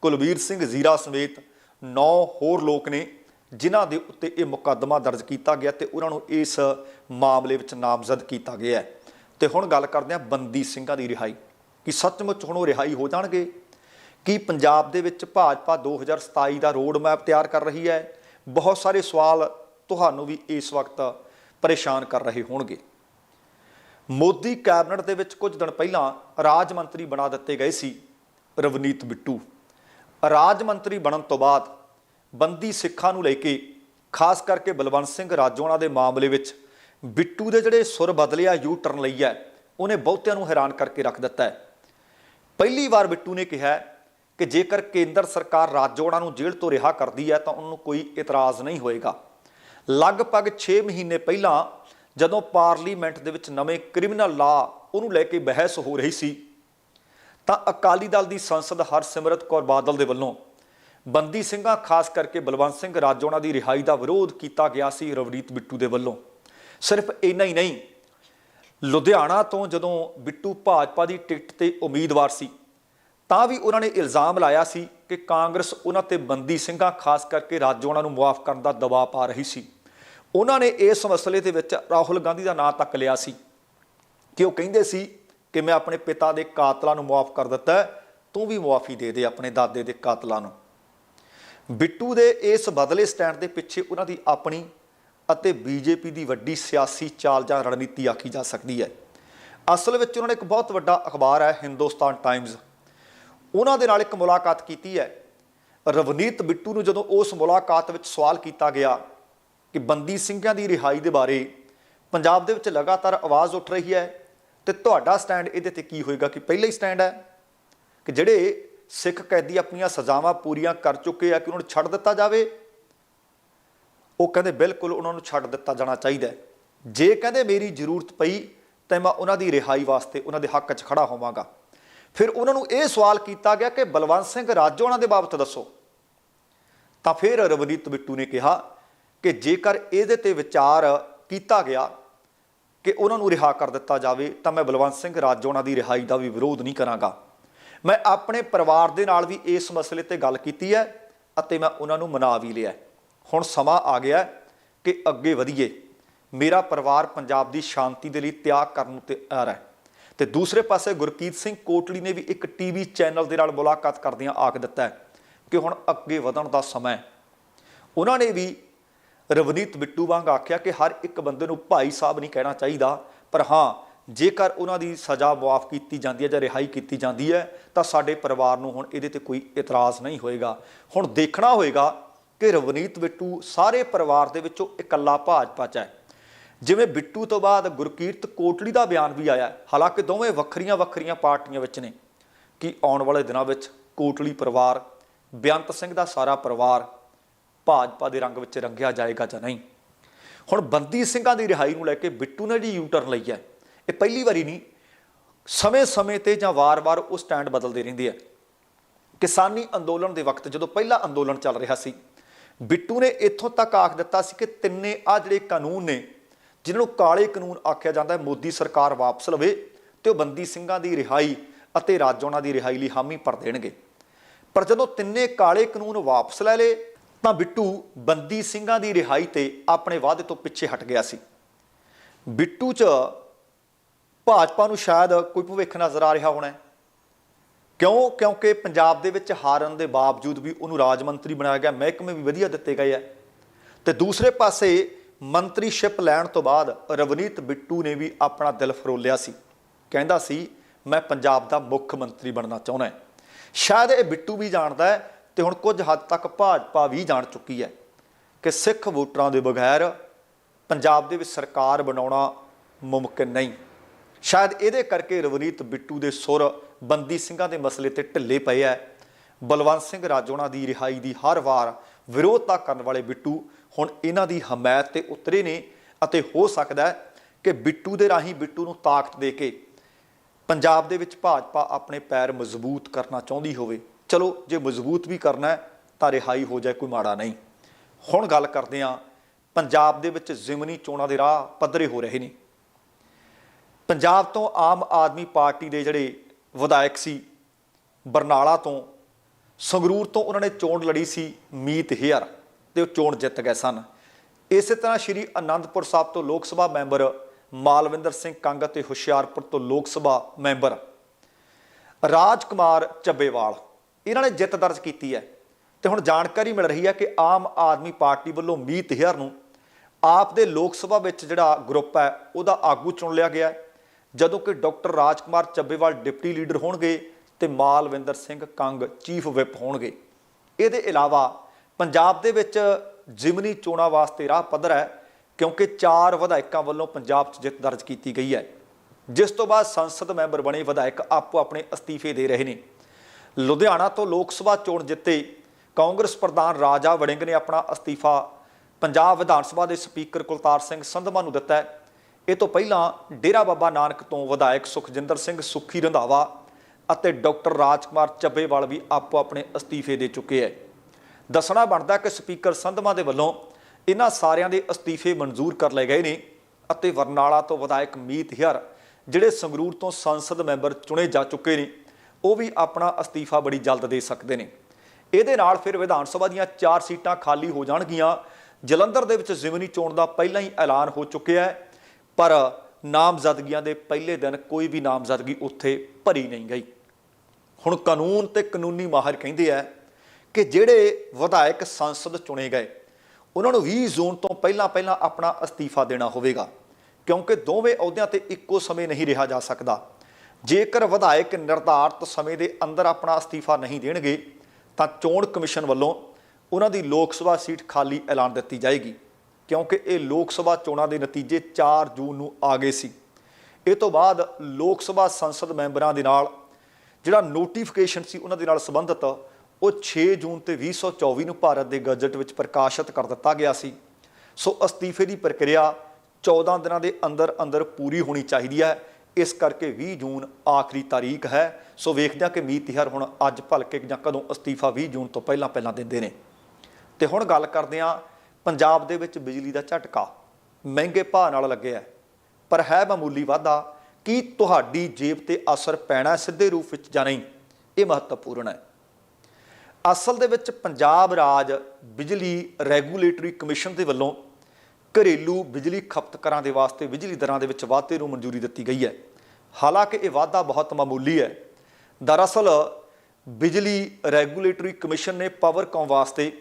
ਕੁਲਵੀਰ ਸਿੰਘ ਜ਼ੀਰਾ ਸਮੇਤ 9 ਹੋਰ ਲੋਕ ਨੇ ਜਿਨ੍ਹਾਂ ਦੇ ਉੱਤੇ ਇਹ ਮੁਕੱਦਮਾ ਦਰਜ ਕੀਤਾ ਗਿਆ ਤੇ ਉਹਨਾਂ ਨੂੰ ਇਸ ਮਾਮਲੇ ਵਿੱਚ ਨਾਮਜ਼ਦ ਕੀਤਾ ਗਿਆ ਹੈ। ਤੇ ਹੁਣ ਗੱਲ ਕਰਦੇ ਹਾਂ ਬੰਦੀ ਸਿੰਘਾਂ ਦੀ ਰਿਹਾਈ। ਕਿ ਸੱਚਮੁੱਚ ਹੁਣ ਉਹ ਰਿਹਾਈ ਹੋ ਜਾਣਗੇ? ਕੀ ਪੰਜਾਬ ਦੇ ਵਿੱਚ ਭਾਜਪਾ 2027 ਦਾ ਰੋਡ ਮੈਪ ਤਿਆਰ ਕਰ ਰਹੀ ਹੈ? ਬਹੁਤ ਸਾਰੇ ਸਵਾਲ ਤੁਹਾਨੂੰ ਵੀ ਇਸ ਵਕਤ ਪਰੇਸ਼ਾਨ ਕਰ ਰਹੇ ਹੋਣਗੇ। ਮੋਦੀ ਕੈਬਨਿਟ ਦੇ ਵਿੱਚ ਕੁਝ ਦਿਨ ਪਹਿਲਾਂ ਰਾਜ ਮੰਤਰੀ ਬਣਾ ਦਿੱਤੇ ਗਏ ਸੀ ਰਵਨੀਤ ਬਿੱਟੂ। ਰਾਜ ਮੰਤਰੀ ਬਣਨ ਤੋਂ ਬਾਅਦ ਬੰਦੀ ਸਿੱਖਾਂ ਨੂੰ ਲੈ ਕੇ, ਖਾਸ ਕਰਕੇ ਬਲਵੰਤ ਸਿੰਘ ਰਾਜੋਣਾ ਦੇ ਮਾਮਲੇ ਵਿੱਚ, ਬਿੱਟੂ ਦੇ ਜਿਹੜੇ ਸੁਰ ਬਦਲਿਆ ਯੂ ਟਰਨ ਲਈ ਹੈ, ਉਹਨੇ ਬਹੁਤਿਆਂ ਨੂੰ ਹੈਰਾਨ ਕਰਕੇ ਰੱਖ ਦਿੱਤਾ ਹੈ। ਪਹਿਲੀ ਵਾਰ ਬਿੱਟੂ ਨੇ ਕਿਹਾ ਕਿ ਜੇਕਰ ਕੇਂਦਰ ਸਰਕਾਰ ਰਾਜੋੜਾ ਨੂੰ ਜੇਲ੍ਹ ਤੋਂ ਰਿਹਾ ਕਰਦੀ ਹੈ, ਤਾਂ ਉਹਨੂੰ ਕੋਈ ਇਤਰਾਜ਼ ਨਹੀਂ ਹੋਏਗਾ। ਲਗਭਗ 6 ਮਹੀਨੇ ਪਹਿਲਾਂ, ਜਦੋਂ ਪਾਰਲੀਮੈਂਟ ਦੇ ਵਿੱਚ ਨਵੇਂ ਕ੍ਰਿਮੀਨਲ ਲਾ ਉਹਨੂੰ ਲੈ ਕੇ ਬਹਿਸ ਹੋ ਰਹੀ ਸੀ, ਤਾਂ ਅਕਾਲੀ ਦਲ ਦੀ ਸੰਸਦ ਹਰਸਿਮਰਤ ਕੌਰ ਬਾਦਲ ਦੇ ਵੱਲੋਂ ਬੰਦੀ ਸਿੰਘਾਂ, ਖਾਸ ਕਰਕੇ ਬਲਵੰਤ ਸਿੰਘ ਰਾਜੋਣਾ ਦੀ ਰਿਹਾਈ ਦਾ ਵਿਰੋਧ ਕੀਤਾ ਗਿਆ ਸੀ ਰਵਨੀਤ ਬਿੱਟੂ ਦੇ ਵੱਲੋਂ। ਸਿਰਫ ਇੰਨਾ ਹੀ ਨਹੀਂ, ਲੁਧਿਆਣਾ ਤੋਂ ਜਦੋਂ ਬਿੱਟੂ ਭਾਜਪਾ ਦੀ ਟਿਕਟ ਤੇ ਉਮੀਦਵਾਰ ਸੀ, ਤਾਂ ਵੀ ਉਹਨਾਂ ਨੇ ਇਲਜ਼ਾਮ ਲਾਇਆ ਸੀ ਕਿ ਕਾਂਗਰਸ ਉਹਨਾਂ ਤੇ ਬੰਦੀ ਸਿੰਘਾਂ, ਖਾਸ ਕਰਕੇ ਰਾਜੋਣਾ ਨੂੰ ਮੁਆਫ ਕਰਨ ਦਾ ਦਬਾਅ ਪਾ ਰਹੀ ਸੀ। ਉਹਨਾਂ ਨੇ ਇਸ ਮਸਲੇ ਦੇ ਵਿੱਚ ਰਾਹੁਲ ਗਾਂਧੀ ਦਾ ਨਾਂ ਤੱਕ ਲਿਆ ਸੀ ਕਿ ਉਹ ਕਹਿੰਦੇ ਸੀ ਕਿ ਮੈਂ ਆਪਣੇ ਪਿਤਾ ਦੇ ਕਾਤਲਾਂ ਨੂੰ ਮੁਆਫ ਕਰ ਦਿੱਤਾ ਤੂੰ ਵੀ ਮੁਆਫੀ ਦੇ ਦੇ ਆਪਣੇ ਦਾਦੇ ਦੇ ਕਾਤਲਾਂ ਨੂੰ। ਬਿੱਟੂ ਦੇ ਇਸ ਬਦਲੇ ਸਟੈਂਡ ਦੇ ਪਿੱਛੇ ਉਹਨਾਂ ਦੀ ਆਪਣੀ ਅਤੇ ਬੀਜੇਪੀ ਦੀ ਵੱਡੀ ਸਿਆਸੀ ਚਾਲ ਜਾਂ ਰਣਨੀਤੀ ਆਖੀ ਜਾ ਸਕਦੀ ਹੈ। ਅਸਲ ਵਿੱਚ ਉਹਨਾਂ ਨੇ ਇੱਕ ਬਹੁਤ ਵੱਡਾ ਅਖਬਾਰ ਹੈ, ਹਿੰਦੁਸਤਾਨ ਟਾਈਮਜ਼। ਉਹਨਾਂ ਦੇ ਨਾਲ ਇੱਕ ਮੁਲਾਕਾਤ ਕੀਤੀ ਹੈ। ਰਵਨੀਤ ਬਿੱਟੂ ਨੂੰ ਜਦੋਂ ਉਸ ਮੁਲਾਕਾਤ ਵਿੱਚ ਸਵਾਲ ਕੀਤਾ ਗਿਆ ਕਿ ਬੰਦੀ ਸਿੰਘਾਂ ਦੀ ਰਿਹਾਈ ਦੇ ਬਾਰੇ ਪੰਜਾਬ ਦੇ ਵਿੱਚ ਲਗਾਤਾਰ ਆਵਾਜ਼ ਉੱਠ ਰਹੀ ਹੈ ਤੇ ਤੁਹਾਡਾ ਸਟੈਂਡ ਇਹਦੇ ਤੇ ਕੀ ਹੋਏਗਾ ਕਿ ਪਹਿਲਾ ਹੀ ਸਟੈਂਡ ਹੈ ਕਿ ਜਿਹੜੇ ਸਿੱਖ ਕੈਦੀ ਆਪਣੀਆਂ ਸਜ਼ਾਵਾਂ ਪੂਰੀਆਂ ਕਰ ਚੁੱਕੇ ਆ ਕਿ ਉਹਨਾਂ ਨੂੰ ਛੱਡ ਦਿੱਤਾ ਜਾਵੇ। ਉਹ ਕਹਿੰਦੇ ਬਿਲਕੁਲ ਉਹਨਾਂ ਨੂੰ ਛੱਡ ਦਿੱਤਾ ਜਾਣਾ ਚਾਹੀਦਾ ਜੇ ਕਹਿੰਦੇ ਮੇਰੀ ਜ਼ਰੂਰਤ ਪਈ, ਤਾਂ ਮੈਂ ਉਹਨਾਂ ਦੀ ਰਿਹਾਈ ਵਾਸਤੇ ਉਹਨਾਂ ਦੇ ਹੱਕ 'ਚ ਖੜਾ ਹੋਵਾਂਗਾ। ਫਿਰ ਉਹਨਾਂ ਨੂੰ ਇਹ ਸਵਾਲ ਕੀਤਾ ਗਿਆ ਕਿ ਬਲਵੰਤ ਸਿੰਘ ਰਾਜੋਣਾ ਦੇ ਬਾਬਤ ਦੱਸੋ। ਤਾਂ ਫਿਰ ਰਵਨੀਤ ਬਿੱਟੂ ਨੇ ਕਿਹਾ ਕਿ ਜੇਕਰ ਇਹਦੇ ਤੇ ਵਿਚਾਰ ਕੀਤਾ ਗਿਆ ਕਿ ਉਹਨਾਂ ਨੂੰ ਰਿਹਾ ਕਰ ਦਿੱਤਾ ਜਾਵੇ, ਤਾਂ ਮੈਂ ਬਲਵੰਤ ਸਿੰਘ ਰਾਜੋਣਾ ਦੀ ਰਿਹਾਈ ਦਾ ਵੀ ਵਿਰੋਧ ਨਹੀਂ ਕਰਾਂਗਾ। ਮੈਂ ਆਪਣੇ ਪਰਿਵਾਰ ਦੇ ਨਾਲ ਵੀ ਇਸ ਮਸਲੇ ਤੇ ਗੱਲ ਕੀਤੀ ਹੈ ਅਤੇ ਮੈਂ ਉਹਨਾਂ ਨੂੰ ਮਨਾ ਵੀ ਲਿਆ ਹੁਣ ਸਮਾਂ ਆ ਗਿਆ ਕਿ ਅੱਗੇ ਵਧੀਏ। ਮੇਰਾ ਪਰਿਵਾਰ ਪੰਜਾਬ ਦੀ ਸ਼ਾਂਤੀ ਦੇ ਲਈ ਤਿਆਗ ਕਰਨ ਨੂੰ ਤਿਆਰ ਹੈ। ਤੇ ਦੂਸਰੇ ਪਾਸੇ ਗੁਰਕੀਤ ਸਿੰਘ ਕੋਟਲੀ ਨੇ ਵੀ ਇੱਕ ਟੀਵੀ ਚੈਨਲ ਦੇ ਨਾਲ ਮੁਲਾਕਾਤ ਕਰਦਿਆਂ ਆਖ ਦਿੱਤਾ ਕਿ ਹੁਣ ਅੱਗੇ ਵਧਣ ਦਾ ਸਮਾਂ ਹੈ। ਉਹਨਾਂ ਨੇ ਵੀ ਰਵਨੀਤ ਬਿੱਟੂ ਵਾਂਗ ਆਖਿਆ ਕਿ ਹਰ ਇੱਕ ਬੰਦੇ ਨੂੰ ਭਾਈ ਸਾਹਿਬ ਨਹੀਂ ਕਹਿਣਾ ਚਾਹੀਦਾ, ਪਰ ਹਾਂ ਜੇਕਰ ਉਹਨਾਂ ਦੀ ਸਜ਼ਾ ਮੁਆਫ ਕੀਤੀ ਜਾਂਦੀ ਹੈ ਜਾਂ ਰਿਹਾਈ ਕੀਤੀ ਜਾਂਦੀ ਹੈ, ਤਾਂ ਸਾਡੇ ਪਰਿਵਾਰ ਨੂੰ ਹੁਣ ਇਹਦੇ ਤੇ ਕੋਈ ਇਤਰਾਜ਼ ਨਹੀਂ ਹੋਏਗਾ। ਹੁਣ ਦੇਖਣਾ ਹੋਏਗਾ ਕਿ ਰਵਨੀਤ ਬਿੱਟੂ ਸਾਰੇ ਪਰਿਵਾਰ ਦੇ ਵਿੱਚੋਂ ਇਕੱਲਾ ਭਾਜਪਾ 'ਚ ਹੈ। ਜਿਵੇਂ ਬਿੱਟੂ ਤੋਂ ਬਾਅਦ ਗੁਰਕੀਰਤ ਕੋਟਲੀ ਦਾ ਬਿਆਨ ਵੀ ਆਇਆ ਹਾਲਾਂਕਿ ਦੋਵੇਂ ਵੱਖਰੀਆਂ ਵੱਖਰੀਆਂ ਪਾਰਟੀਆਂ ਵਿੱਚ ਨੇ। ਕਿ ਆਉਣ ਵਾਲੇ ਦਿਨਾਂ ਵਿੱਚ ਕੋਟਲੀ ਪਰਿਵਾਰ ਬੇਅੰਤ ਸਿੰਘ ਦਾ ਸਾਰਾ ਪਰਿਵਾਰ ਭਾਜਪਾ ਦੇ ਰੰਗ ਵਿੱਚ ਰੰਗਿਆ ਜਾਏਗਾ ਜਾਂ ਨਹੀਂ? ਹੁਣ ਬੰਦੀ ਸਿੰਘਾਂ ਦੀ ਰਿਹਾਈ ਨੂੰ ਲੈ ਕੇ ਬਿੱਟੂ ਨੇ ਜੀ ਯੂ ਟਰਨ ਲਈ ਹੈ। ਇਹ ਪਹਿਲੀ ਵਾਰੀ ਨਹੀਂ, ਸਮੇਂ-ਸਮੇਂ ਤੇ ਜਾਂ ਵਾਰ-ਵਾਰ ਉਹ ਸਟੈਂਡ ਬਦਲਦੇ ਰਹਿੰਦੇ ਆ ਕਿਸਾਨੀ ਅੰਦੋਲਨ ਦੇ ਵਕਤ ਜਦੋਂ ਪਹਿਲਾ ਅੰਦੋਲਨ ਚੱਲ ਰਿਹਾ ਸੀ, ਬਿੱਟੂ ਨੇ ਇੱਥੋਂ ਤੱਕ ਆਖ ਦਿੱਤਾ ਸੀ ਕਿ ਤਿੰਨੇ ਆ ਜਿਹੜੇ ਕਾਨੂੰਨ ਨੇ, ਜਿਨ੍ਹਾਂ ਨੂੰ ਕਾਲੇ ਕਾਨੂੰਨ ਆਖਿਆ ਜਾਂਦਾ ਹੈ, ਮੋਦੀ ਸਰਕਾਰ ਵਾਪਸ ਲਵੇ ਤੇ ਉਹ ਬੰਦੀ ਸਿੰਘਾਂ ਦੀ ਰਿਹਾਈ ਅਤੇ ਰਾਜੋਣਾ ਦੀ ਰਿਹਾਈ ਲਈ ਹਾਮੀ ਭਰ ਦੇਣਗੇ। ਪਰ ਜਦੋਂ ਤਿੰਨੇ ਕਾਲੇ ਕਾਨੂੰਨ ਵਾਪਸ ਲੈ ਲਏ, ਤਾਂ ਬਿੱਟੂ ਬੰਦੀ ਸਿੰਘਾਂ ਦੀ ਰਿਹਾਈ ਤੇ ਆਪਣੇ ਵਾਅਦੇ ਤੋਂ ਪਿੱਛੇ ਹਟ ਗਿਆ ਸੀ। ਬਿੱਟੂ 'ਚ ਭਾਜਪਾ ਨੂੰ ਸ਼ਾਇਦ ਕੋਈ ਭਵਿੱਖ ਨਜ਼ਰ ਆ ਰਿਹਾ ਹੋਣਾ ਕਿਉਂ? ਕਿਉਂਕਿ ਪੰਜਾਬ ਦੇ ਵਿੱਚ ਹਾਰਨ ਦੇ ਬਾਵਜੂਦ ਵੀ ਉਹਨੂੰ ਰਾਜ ਮੰਤਰੀ ਬਣਾਇਆ ਗਿਆ, ਮਹਿਕਮੇ ਵੀ ਵਧੀਆ ਦਿੱਤੇ ਗਏ ਆ। ਤੇ ਦੂਸਰੇ ਪਾਸੇ ਮੰਤਰੀਸ਼ਿਪ ਲੈਣ ਤੋਂ ਬਾਅਦ ਰਵਨੀਤ ਬਿੱਟੂ ਨੇ ਵੀ ਆਪਣਾ ਦਿਲ ਫਰੋਲਿਆ ਸੀ। ਕਹਿੰਦਾ ਸੀ, ਮੈਂ ਪੰਜਾਬ ਦਾ ਮੁੱਖ ਮੰਤਰੀ ਬਣਨਾ ਚਾਹੁੰਦਾ ਸ਼ਾਇਦ ਇਹ ਬਿੱਟੂ ਵੀ ਜਾਣਦਾ ਹੈ ਤੇ ਹੁਣ ਕੁਝ ਹੱਦ ਤੱਕ ਭਾਜਪਾ ਵੀ ਜਾਣ ਚੁੱਕੀ ਹੈ ਕਿ ਸਿੱਖ ਵੋਟਰਾਂ ਦੇ ਬਗੈਰ ਪੰਜਾਬ ਦੇ ਵਿੱਚ ਸਰਕਾਰ ਬਣਾਉਣਾ ਮੁਮਕਿਨ ਨਹੀਂ। ਸ਼ਾਇਦ ਇਹਦੇ ਕਰਕੇ ਰਵਨੀਤ ਬਿੱਟੂ ਦੇ ਸੁਰ ਬੰਦੀ ਸਿੰਘਾਂ ਦੇ ਮਸਲੇ ਤੇ ਢਿੱਲੇ ਪਏ ਐ। ਬਲਵੰਤ ਸਿੰਘ ਰਾਜੋਣਾ ਦੀ ਰਿਹਾਈ ਦੀ ਹਰ ਵਾਰ ਵਿਰੋਧਤਾ ਕਰਨ ਵਾਲੇ ਬਿੱਟੂ ਹੁਣ ਇਹਨਾਂ ਦੀ ਹਮਾਇਤ ਤੇ ਉਤਰੇ ਨੇ ਅਤੇ ਹੋ ਸਕਦਾ ਕਿ ਬਿੱਟੂ ਦੇ ਰਾਹੀਂ ਬਿੱਟੂ ਨੂੰ ਤਾਕਤ ਦੇ ਕੇ ਪੰਜਾਬ ਦੇ ਵਿੱਚ ਭਾਜਪਾ ਆਪਣੇ ਪੈਰ ਮਜ਼ਬੂਤ ਕਰਨਾ ਚਾਹੁੰਦੀ ਹੋਵੇ। ਚਲੋ, ਜੇ ਮਜ਼ਬੂਤ ਵੀ ਕਰਨਾ ਹੈ ਤਾਂ ਰਿਹਾਈ ਹੋ ਜਾਏ, ਕੋਈ ਮਾੜਾ ਨਹੀਂ। ਹੁਣ ਗੱਲ ਕਰਦੇ ਹਾਂ ਪੰਜਾਬ ਦੇ ਵਿੱਚ ਜ਼ਿਮਨੀ ਚੋਣਾਂ ਦੇ ਰਾਹ ਪੱਧਰੇ ਹੋ ਰਹੇ ਨੇ। ਪੰਜਾਬ ਤੋਂ ਆਮ ਆਦਮੀ ਪਾਰਟੀ ਦੇ ਜਿਹੜੇ ਵਿਧਾਇਕ ਸੀ, ਬਰਨਾਲਾ ਤੋਂ, ਸੰਗਰੂਰ ਤੋਂ ਉਹਨਾਂ ਨੇ ਚੋਣ ਲੜੀ ਸੀ ਮੀਤ ਹੇਅਰ ਤੇ ਉਹ ਚੋਣ ਜਿੱਤ ਗਏ ਸਨ। ਇਸੇ ਤਰ੍ਹਾਂ ਸ਼੍ਰੀ ਅਨੰਦਪੁਰ ਸਾਹਿਬ ਤੋਂ ਲੋਕ ਸਭਾ ਮੈਂਬਰ ਮਾਲਵਿੰਦਰ ਸਿੰਘ ਕੰਗ ਅਤੇ ਹੁਸ਼ਿਆਰਪੁਰ ਤੋਂ ਲੋਕ ਸਭਾ ਮੈਂਬਰ ਰਾਜ ਕੁਮਾਰ ਚੱਬੇਵਾਲ ਇਹਨਾਂ ਨੇ ਜਿੱਤ ਦਰਜ ਕੀਤੀ ਹੈ। ਤੇ ਹੁਣ ਜਾਣਕਾਰੀ ਮਿਲ ਰਹੀ ਹੈ ਕਿ ਆਮ ਆਦਮੀ ਪਾਰਟੀ ਵੱਲੋਂ ਮੀਤ ਹੇਅਰ ਨੂੰ ਆਪ ਦੇ ਲੋਕ ਸਭਾ ਵਿੱਚ ਜਿਹੜਾ ਗਰੁੱਪ ਹੈ, ਉਹਦਾ ਆਗੂ ਚੁਣ ਲਿਆ ਗਿਆ ਹੈ। ਜਦੋਂ ਕਿ doctor Rajkumar Chabbewal deputy leader ਹੋਣਗੇ ਤੇ ਮਾਲਵਿੰਦਰ ਸਿੰਘ ਕੰਗ ਚੀਫ ਵਿਪ ਹੋਣਗੇ। ਇਹਦੇ ਇਲਾਵਾ ਪੰਜਾਬ ਦੇ ਵਿੱਚ ਜ਼ਿਮਨੀ ਚੋਣਾਂ ਵਾਸਤੇ ਰਾਹ ਪੱਧਰ ਹੈ, ਕਿਉਂਕਿ ਚਾਰ ਵਿਧਾਇਕਾਂ ਵੱਲੋਂ ਪੰਜਾਬ 'ਚ ਜਿੱਤ ਦਰਜ ਕੀਤੀ ਗਈ ਹੈ। ਜਿਸ ਤੋਂ ਬਾਅਦ ਸੰਸਦ ਮੈਂਬਰ ਬਣੇ ਵਿਧਾਇਕ ਆਪੋ ਆਪਣੇ ਅਸਤੀਫੇ ਦੇ ਰਹੇ ਨੇ। ਲੁਧਿਆਣਾ ਤੋਂ ਲੋਕ ਸਭਾ ਚੋਣ ਜਿੱਤੇ ਕਾਂਗਰਸ ਪ੍ਰਧਾਨ ਰਾਜਾ ਵੜਿੰਗ ਨੇ ਆਪਣਾ ਅਸਤੀਫਾ ਪੰਜਾਬ ਵਿਧਾਨ ਸਭਾ ਦੇ ਸਪੀਕਰ ਕੁਲਤਾਰ ਸਿੰਘ ਸੰਧਮਾ ਨੂੰ ਦਿੱਤਾ ਹੈ। ਇਹ ਤੋਂ ਪਹਿਲਾਂ ਡੇਰਾ ਬਾਬਾ ਨਾਨਕ ਤੋਂ ਵਿਧਾਇਕ ਸੁਖਜਿੰਦਰ ਸਿੰਘ ਸੁੱਖੀ ਰੰਧਾਵਾ ਅਤੇ ਡਾਕਟਰ ਰਾਜਕੁਮਾਰ ਚੱਬੇਵਾਲ ਵੀ ਆਪੋ ਆਪਣੇ ਅਸਤੀਫੇ ਦੇ ਚੁੱਕੇ ਹੈ ਦੱਸਣਾ ਬਣਦਾ ਕਿ ਸਪੀਕਰ ਸੰਧਮਾ ਦੇ ਵੱਲੋਂ ਇਹਨਾਂ ਸਾਰਿਆਂ ਦੇ ਅਸਤੀਫੇ ਮਨਜ਼ੂਰ ਕਰ ਲਏ ਗਏ ਨੇ ਅਤੇ ਵਰਨਾਲਾ ਤੋਂ ਵਿਧਾਇਕ ਮੀਤ ਹਿਆਰ ਜਿਹੜੇ ਸੰਗਰੂਰ ਤੋਂ ਸੰਸਦ ਮੈਂਬਰ ਚੁਣੇ ਜਾ ਚੁੱਕੇ ਨੇ, ਉਹ ਵੀ ਆਪਣਾ ਅਸਤੀਫਾ ਬੜੀ ਜਲਦ ਦੇ ਸਕਦੇ ਨੇ। ਇਹਦੇ ਨਾਲ ਫਿਰ ਵਿਧਾਨ ਸਭਾ ਦੀਆਂ 4 ਸੀਟਾਂ ਖਾਲੀ ਹੋ ਜਾਣਗੀਆਂ। ਜਲੰਧਰ ਦੇ ਵਿੱਚ ਜ਼ਿਮਨੀ ਚੋਣ ਦਾ ਪਹਿਲਾਂ ਹੀ ਐਲਾਨ ਹੋ ਚੁੱਕਿਆ ਹੈ। ਪਰ ਨਾਮਜ਼ਦਗੀਆਂ ਦੇ ਪਹਿਲੇ ਦਿਨ ਕੋਈ ਵੀ ਨਾਮਜ਼ਦਗੀ ਉੱਥੇ ਭਰੀ ਨਹੀਂ ਗਈ। ਹੁਣ ਕਾਨੂੰਨ ਤੇ ਕਾਨੂੰਨੀ ਮਾਹਰ ਕਹਿੰਦੇ ਆ ਕਿ ਜਿਹੜੇ ਵਿਧਾਇਕ ਸੰਸਦ ਚੁਣੇ ਗਏ, ਉਹਨਾਂ ਨੂੰ 20 ਜ਼ੂਨ ਤੋਂ ਪਹਿਲਾਂ ਪਹਿਲਾਂ ਆਪਣਾ ਅਸਤੀਫਾ ਦੇਣਾ ਹੋਵੇਗਾ, ਕਿਉਂਕਿ ਦੋਵੇਂ ਅਹੁਦਿਆਂ ਤੇ ਇੱਕੋ ਸਮੇਂ ਨਹੀਂ ਰਿਹਾ ਜਾ ਸਕਦਾ। ਜੇਕਰ ਵਿਧਾਇਕ ਨਿਰਧਾਰਤ ਸਮੇਂ ਦੇ ਅੰਦਰ ਆਪਣਾ ਅਸਤੀਫਾ ਨਹੀਂ ਦੇਣਗੇ, ਤਾਂ ਚੋਣ ਕਮਿਸ਼ਨ ਵੱਲੋਂ ਉਹਨਾਂ ਦੀ ਲੋਕ ਸਭਾ ਸੀਟ ਖਾਲੀ ਐਲਾਨ ਦਿੱਤੀ ਜਾਏਗੀ। ਕਿਉਂਕਿ ਇਹ ਲੋਕ ਸਭਾ ਚੋਣਾਂ ਦੇ ਨਤੀਜੇ 4 ਜੂਨ ਨੂੰ ਆ ਗਏ ਸੀ। ਇਹ ਤੋਂ ਬਾਅਦ ਲੋਕ ਸਭਾ ਸੰਸਦ ਮੈਂਬਰਾਂ ਦੇ ਨਾਲ ਜਿਹੜਾ ਨੋਟੀਫਿਕੇਸ਼ਨ ਸੀ ਉਹਨਾਂ ਦੇ ਨਾਲ ਸੰਬੰਧਿਤ, ਉਹ 6 ਜੂਨ ਤੇ 2024 ਨੂੰ ਭਾਰਤ ਦੇ ਗਜ਼ਟ ਵਿੱਚ ਪ੍ਰਕਾਸ਼ਿਤ ਕਰ ਦਿੱਤਾ ਗਿਆ ਸੀ। ਸੋ ਅਸਤੀਫੇ ਦੀ ਪ੍ਰਕਿਰਿਆ 14 ਦਿਨਾਂ ਦੇ ਅੰਦਰ ਅੰਦਰ ਪੂਰੀ ਹੋਣੀ ਚਾਹੀਦੀ ਹੈ। ਇਸ ਕਰਕੇ 20 ਜੂਨ ਆਖਰੀ ਤਾਰੀਖ ਹੈ। ਸੋ ਵੇਖਦੇ ਹਾਂ ਕਿ ਮੀਤ ਤਿਹਾਰ ਹੁਣ ਅੱਜ ਭਲਕੇ ਜਾਂ ਕਦੋਂ ਅਸਤੀਫਾ 20 ਜੂਨ ਤੋਂ ਪਹਿਲਾਂ ਪਹਿਲਾਂ ਦਿੰਦੇ ਨੇ। ਤੇ ਹੁਣ ਗੱਲ ਕਰਦੇ ਹਾਂ ਪੰਜਾਬ ਦੇ ਵਿੱਚ ਬਿਜਲੀ ਦਾ ਝਟਕਾ ਮਹਿੰਗੇ ਭਾਅ ਨਾਲ ਲੱਗਿਆ ਪਰ ਹੈ ਮਾਮੂਲੀ ਵਾਧਾ ਕੀ ਤੁਹਾਡੀ ਜੇਬ ਤੇ ਅਸਰ ਪੈਣਾ ਸਿੱਧੇ ਰੂਪ ਵਿੱਚ ਜਾਂ ਨਹੀਂ, ਇਹ ਮਹੱਤਵਪੂਰਨ ਹੈ। ਅਸਲ ਦੇ ਵਿੱਚ ਪੰਜਾਬ ਰਾਜ ਬਿਜਲੀ ਰੈਗੂਲੇਟਰੀ ਕਮਿਸ਼ਨ ਦੇ ਵੱਲੋਂ ਘਰੇਲੂ ਬਿਜਲੀ ਖਪਤਕਾਰਾਂ ਦੇ ਵਾਸਤੇ ਬਿਜਲੀ ਦਰਾਂ ਦੇ ਵਿੱਚ ਵਾਧੇ ਨੂੰ ਮਨਜ਼ੂਰੀ ਦਿੱਤੀ ਗਈ ਹੈ। ਹਾਲਾਂਕਿ ਇਹ ਵਾਧਾ ਬਹੁਤ ਮਾਮੂਲੀ ਹੈ। ਦਰਅਸਲ ਬਿਜਲੀ ਰੈਗੂਲੇਟਰੀ ਕਮਿਸ਼ਨ ਨੇ ਪਾਵਰਕੌਮ ਵਾਸਤੇ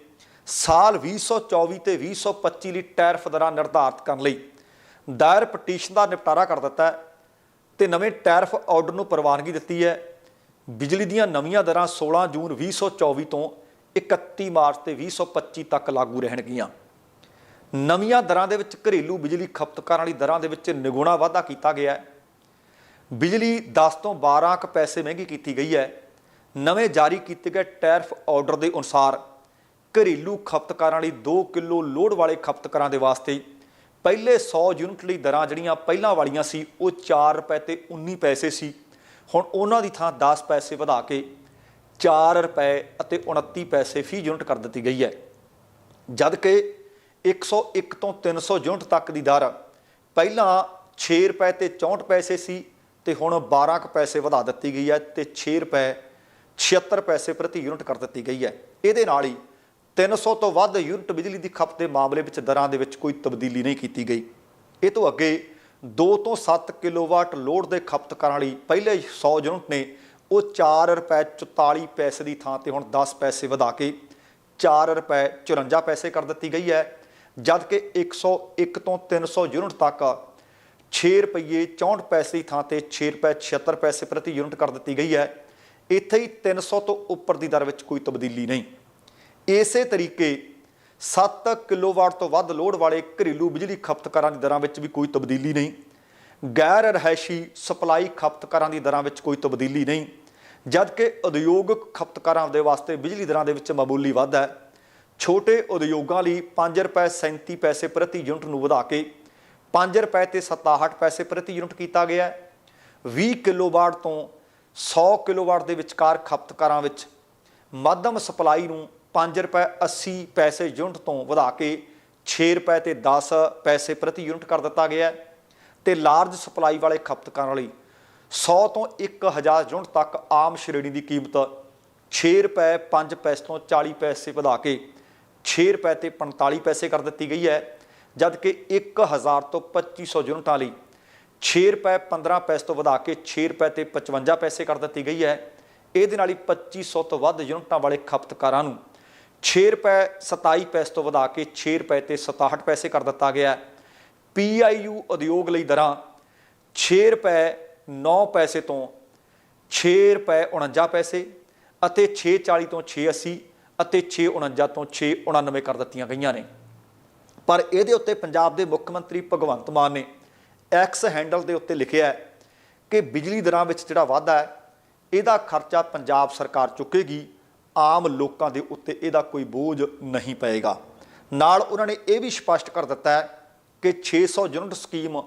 ਸਾਲ 2024 ਤੇ 2025 ਲਈ ਟੈਰਫ ਦਰਾਂ ਨਿਰਧਾਰਤ ਕਰਨ ਲਈ ਦਾਇਰ ਪਟੀਸ਼ਨ ਦਾ ਨਿਪਟਾਰਾ ਕਰ ਦਿੱਤਾ ਹੈ ਤੇ ਨਵੇਂ ਟੈਰਫ ਆਰਡਰ ਨੂੰ ਪ੍ਰਵਾਨਗੀ ਦਿੱਤੀ ਹੈ। ਬਿਜਲੀ ਦੀਆਂ ਨਵੀਆਂ ਦਰਾਂ 16 ਜੂਨ 2024 ਤੋਂ 31 ਮਾਰਚ ਤੇ 2025 ਤੱਕ ਲਾਗੂ ਰਹਿਣਗੀਆਂ। ਨਵੀਆਂ ਦਰਾਂ ਦੇ ਵਿੱਚ ਘਰੇਲੂ ਬਿਜਲੀ ਖਪਤਕਾਰਾਂ ਵਾਲੀ ਦਰਾਂ ਦੇ ਵਿੱਚ ਨਿਗੁਣਾ ਵਾਧਾ ਕੀਤਾ ਗਿਆ ਹੈ। ਬਿਜਲੀ 10 ਤੋਂ 12 ਕ ਪੈਸੇ ਮਹਿੰਗੀ ਕੀਤੀ ਗਈ ਹੈ। ਨਵੇਂ ਜਾਰੀ ਕੀਤੇ ਗਏ ਟੈਰਫ ਆਰਡਰ ਦੇ ਅਨੁਸਾਰ ਘਰੇਲੂ ਖਪਤਕਾਰਾਂ ਲਈ 2 ਕਿਲੋ ਲੋਡ ਵਾਲੇ ਖਪਤਕਾਰਾਂ ਦੇ ਵਾਸਤੇ ਪਹਿਲੇ 100 ਯੂਨਿਟ ਲਈ ਦਰਾਂ ਜਿਹੜੀਆਂ ਪਹਿਲਾਂ ਵਾਲੀਆਂ ਸੀ, ਉਹ 4 ਰੁਪਏ ਤੇ 19 ਪੈਸੇ ਸੀ। ਹੁਣ ਉਹਨਾਂ ਦੀ ਥਾਂ 10 ਪੈਸੇ ਵਧਾ ਕੇ 4 ਰੁਪਏ ਅਤੇ 29 ਪੈਸੇ ਫੀ ਯੂਨਿਟ ਕਰ ਦਿੱਤੀ ਗਈ ਹੈ। ਜਦ ਕਿ 101 ਤੋਂ 300 ਯੂਨਿਟ ਤੱਕ ਦੀ ਦਰ ਪਹਿਲਾਂ 6 ਰੁਪਏ ਤੇ 64 ਪੈਸੇ ਸੀ ਤੇ ਹੁਣ 12 ਕੁ ਪੈਸੇ ਵਧਾ ਦਿੱਤੀ ਗਈ ਹੈ ਤੇ 6 ਰੁਪਏ 76 ਪੈਸੇ ਪ੍ਰਤੀ ਯੂਨਿਟ ਕਰ ਦਿੱਤੀ ਗਈ ਹੈ। ਇਹਦੇ ਨਾਲ ਹੀ 300 ਤੋਂ ਵੱਧ ਯੂਨਿਟ ਬਿਜਲੀ ਦੀ ਖਪਤ ਦੇ ਮਾਮਲੇ ਵਿੱਚ ਦਰਾਂ ਦੇ ਵਿੱਚ ਕੋਈ ਤਬਦੀਲੀ ਨਹੀਂ ਕੀਤੀ ਗਈ। ਇਹ ਤੋਂ ਅੱਗੇ 2 ਤੋਂ 7 ਕਿਲੋਵਾਟ ਲੋਡ ਦੇ ਖਪਤਕਾਰਾਂ ਲਈ ਪਹਿਲੇ 100 ਯੂਨਿਟ ਨੇ ਉਹ 4 ਰੁਪਏ 44 ਪੈਸੇ ਦੀ ਥਾਂ ਤੇ ਹੁਣ 10 ਪੈਸੇ ਵਧਾ ਕੇ 4 ਰੁਪਏ 54 ਪੈਸੇ ਕਰ ਦਿੱਤੀ ਗਈ ਹੈ ਜਦ ਕਿ 101 ਤੋਂ 300 ਯੂਨਿਟ ਤੱਕ 6 ਰੁਪਏ 64 ਪੈਸੇ ਦੀ ਥਾਂ ਤੇ 6 ਰੁਪਏ 76 ਪੈਸੇ ਪ੍ਰਤੀ ਯੂਨਿਟ ਕਰ ਦਿੱਤੀ ਗਈ ਹੈ। ਇੱਥੇ ਹੀ 300 ਤੋਂ ਉੱਪਰ ਦੀ ਦਰ ਵਿੱਚ ਕੋਈ ਤਬਦੀਲੀ ਨਹੀਂ। ਇਸੇ ਤਰੀਕੇ 7 ਕਿਲੋਵਾਟ ਤੋਂ ਵੱਧ ਲੋਡ ਵਾਲੇ ਘਰੇਲੂ ਬਿਜਲੀ ਖਪਤਕਾਰਾਂ ਦੀ ਦਰਾਂ ਵਿੱਚ ਵੀ ਕੋਈ ਤਬਦੀਲੀ ਨਹੀਂ। ਗੈਰ ਰਹਿਸ਼ੀ ਸਪਲਾਈ ਖਪਤਕਾਰਾਂ ਦੀ ਦਰਾਂ ਵਿੱਚ ਕੋਈ ਤਬਦੀਲੀ ਨਹੀਂ। ਜਦਕਿ ਉਦਯੋਗਿਕ ਖਪਤਕਾਰਾਂ ਦੇ ਵਾਸਤੇ ਬਿਜਲੀ ਦਰਾਂ ਦੇ ਵਿੱਚ ਮਾਮੂਲੀ ਵਾਧਾ ਹੈ। ਛੋਟੇ ਉਦਯੋਗਾਂ ਲਈ 5 ਰੁਪਏ 37 ਪੈਸੇ ਪ੍ਰਤੀ ਯੂਨਿਟ ਨੂੰ ਵਧਾ ਕੇ 5 ਰੁਪਏ ਤੇ 67 ਪੈਸੇ ਪ੍ਰਤੀ ਯੂਨਿਟ ਕੀਤਾ ਗਿਆ ਹੈ। 20 ਕਿਲੋਵਾਟ ਤੋਂ 100 ਕਿਲੋਵਾਟ ਦੇ ਵਿਚਕਾਰ ਖਪਤਕਾਰਾਂ ਵਿੱਚ ਮੱਧਮ ਸਪਲਾਈ ਨੂੰ 5 ਰੁਪਏ 80 ਪੈਸੇ ਯੂਨਿਟ ਤੋਂ ਵਧਾ ਕੇ 6 ਰੁਪਏ ਤੇ 10 ਪੈਸੇ ਪ੍ਰਤੀ ਯੂਨਿਟ ਕਰ ਦਿੱਤਾ ਗਿਆ ਹੈ ਤੇ ਲਾਰਜ ਸਪਲਾਈ ਵਾਲੇ ਖਪਤਕਾਰਾਂ ਲਈ 100 ਤੋਂ 1000 ਯੂਨਿਟ ਤੱਕ ਆਮ ਸ਼੍ਰੇਣੀ ਦੀ ਕੀਮਤ 6 ਰੁਪਏ 5 ਪੈਸੇ ਤੋਂ 40 ਪੈਸੇ ਵਧਾ ਕੇ 6 ਰੁਪਏ ਤੇ 45 ਪੈਸੇ ਕਰ ਦਿੱਤੀ ਗਈ ਹੈ, ਜਦਕਿ 1000 ਤੋਂ 2500 ਯੂਨਿਟਾਂ ਲਈ 6 ਰੁਪਏ 15 ਪੈਸੇ ਤੋਂ ਵਧਾ ਕੇ 6 ਰੁਪਏ ਤੇ 55 ਪੈਸੇ ਕਰ ਦਿੱਤੀ ਗਈ ਹੈ। ਇਹਦੇ ਨਾਲ ਹੀ 2500 ਤੋਂ ਵੱਧ ਯੂਨਿਟਾਂ ਵਾਲੇ ਖਪਤਕਾਰਾਂ ਨੂੰ 6 ਰੁਪਏ 27 ਪੈਸੇ ਤੋਂ ਵਧਾ ਕੇ 6 ਰੁਪਏ ਤੇ 67 ਪੈਸੇ ਕਰ ਦਿੱਤਾ ਗਿਆ ਹੈ। ਪੀਆਈਯੂ ਉਦਯੋਗ ਲਈ ਦਰਾਂ 6 ਰੁਪਏ 9 ਪੈਸੇ ਤੋਂ 6 ਰੁਪਏ 49 ਪੈਸੇ ਅਤੇ 640 ਤੋਂ 680 ਅਤੇ 649 ਤੋਂ 699 ਕਰ ਦਿੱਤੀਆਂ ਗਈਆਂ ਨੇ। ਪਰ ਇਹਦੇ ਉੱਤੇ ਪੰਜਾਬ ਦੇ ਮੁੱਖ ਮੰਤਰੀ ਭਗਵੰਤ ਮਾਨ ਨੇ ਐਕਸ ਹੈਂਡਲ ਦੇ ਉੱਤੇ ਲਿਖਿਆ ਕਿ ਬਿਜਲੀ ਦਰਾਂ ਵਿੱਚ ਜਿਹੜਾ ਵਾਧਾ ਹੈ, ਇਹਦਾ ਖਰਚਾ ਪੰਜਾਬ ਸਰਕਾਰ ਚੁੱਕੇਗੀ ਆਮ ਲੋਕਾਂ ਦੇ ਉੱਤੇ ਇਹਦਾ ਕੋਈ ਬੋਝ ਨਹੀਂ ਪਏਗਾ। ਨਾਲ ਉਹਨਾਂ ਨੇ ਇਹ ਵੀ ਸਪਸ਼ਟ ਕਰ ਦਿੱਤਾ ਹੈ ਕਿ 600 ਯੂਨਿਟ ਸਕੀਮ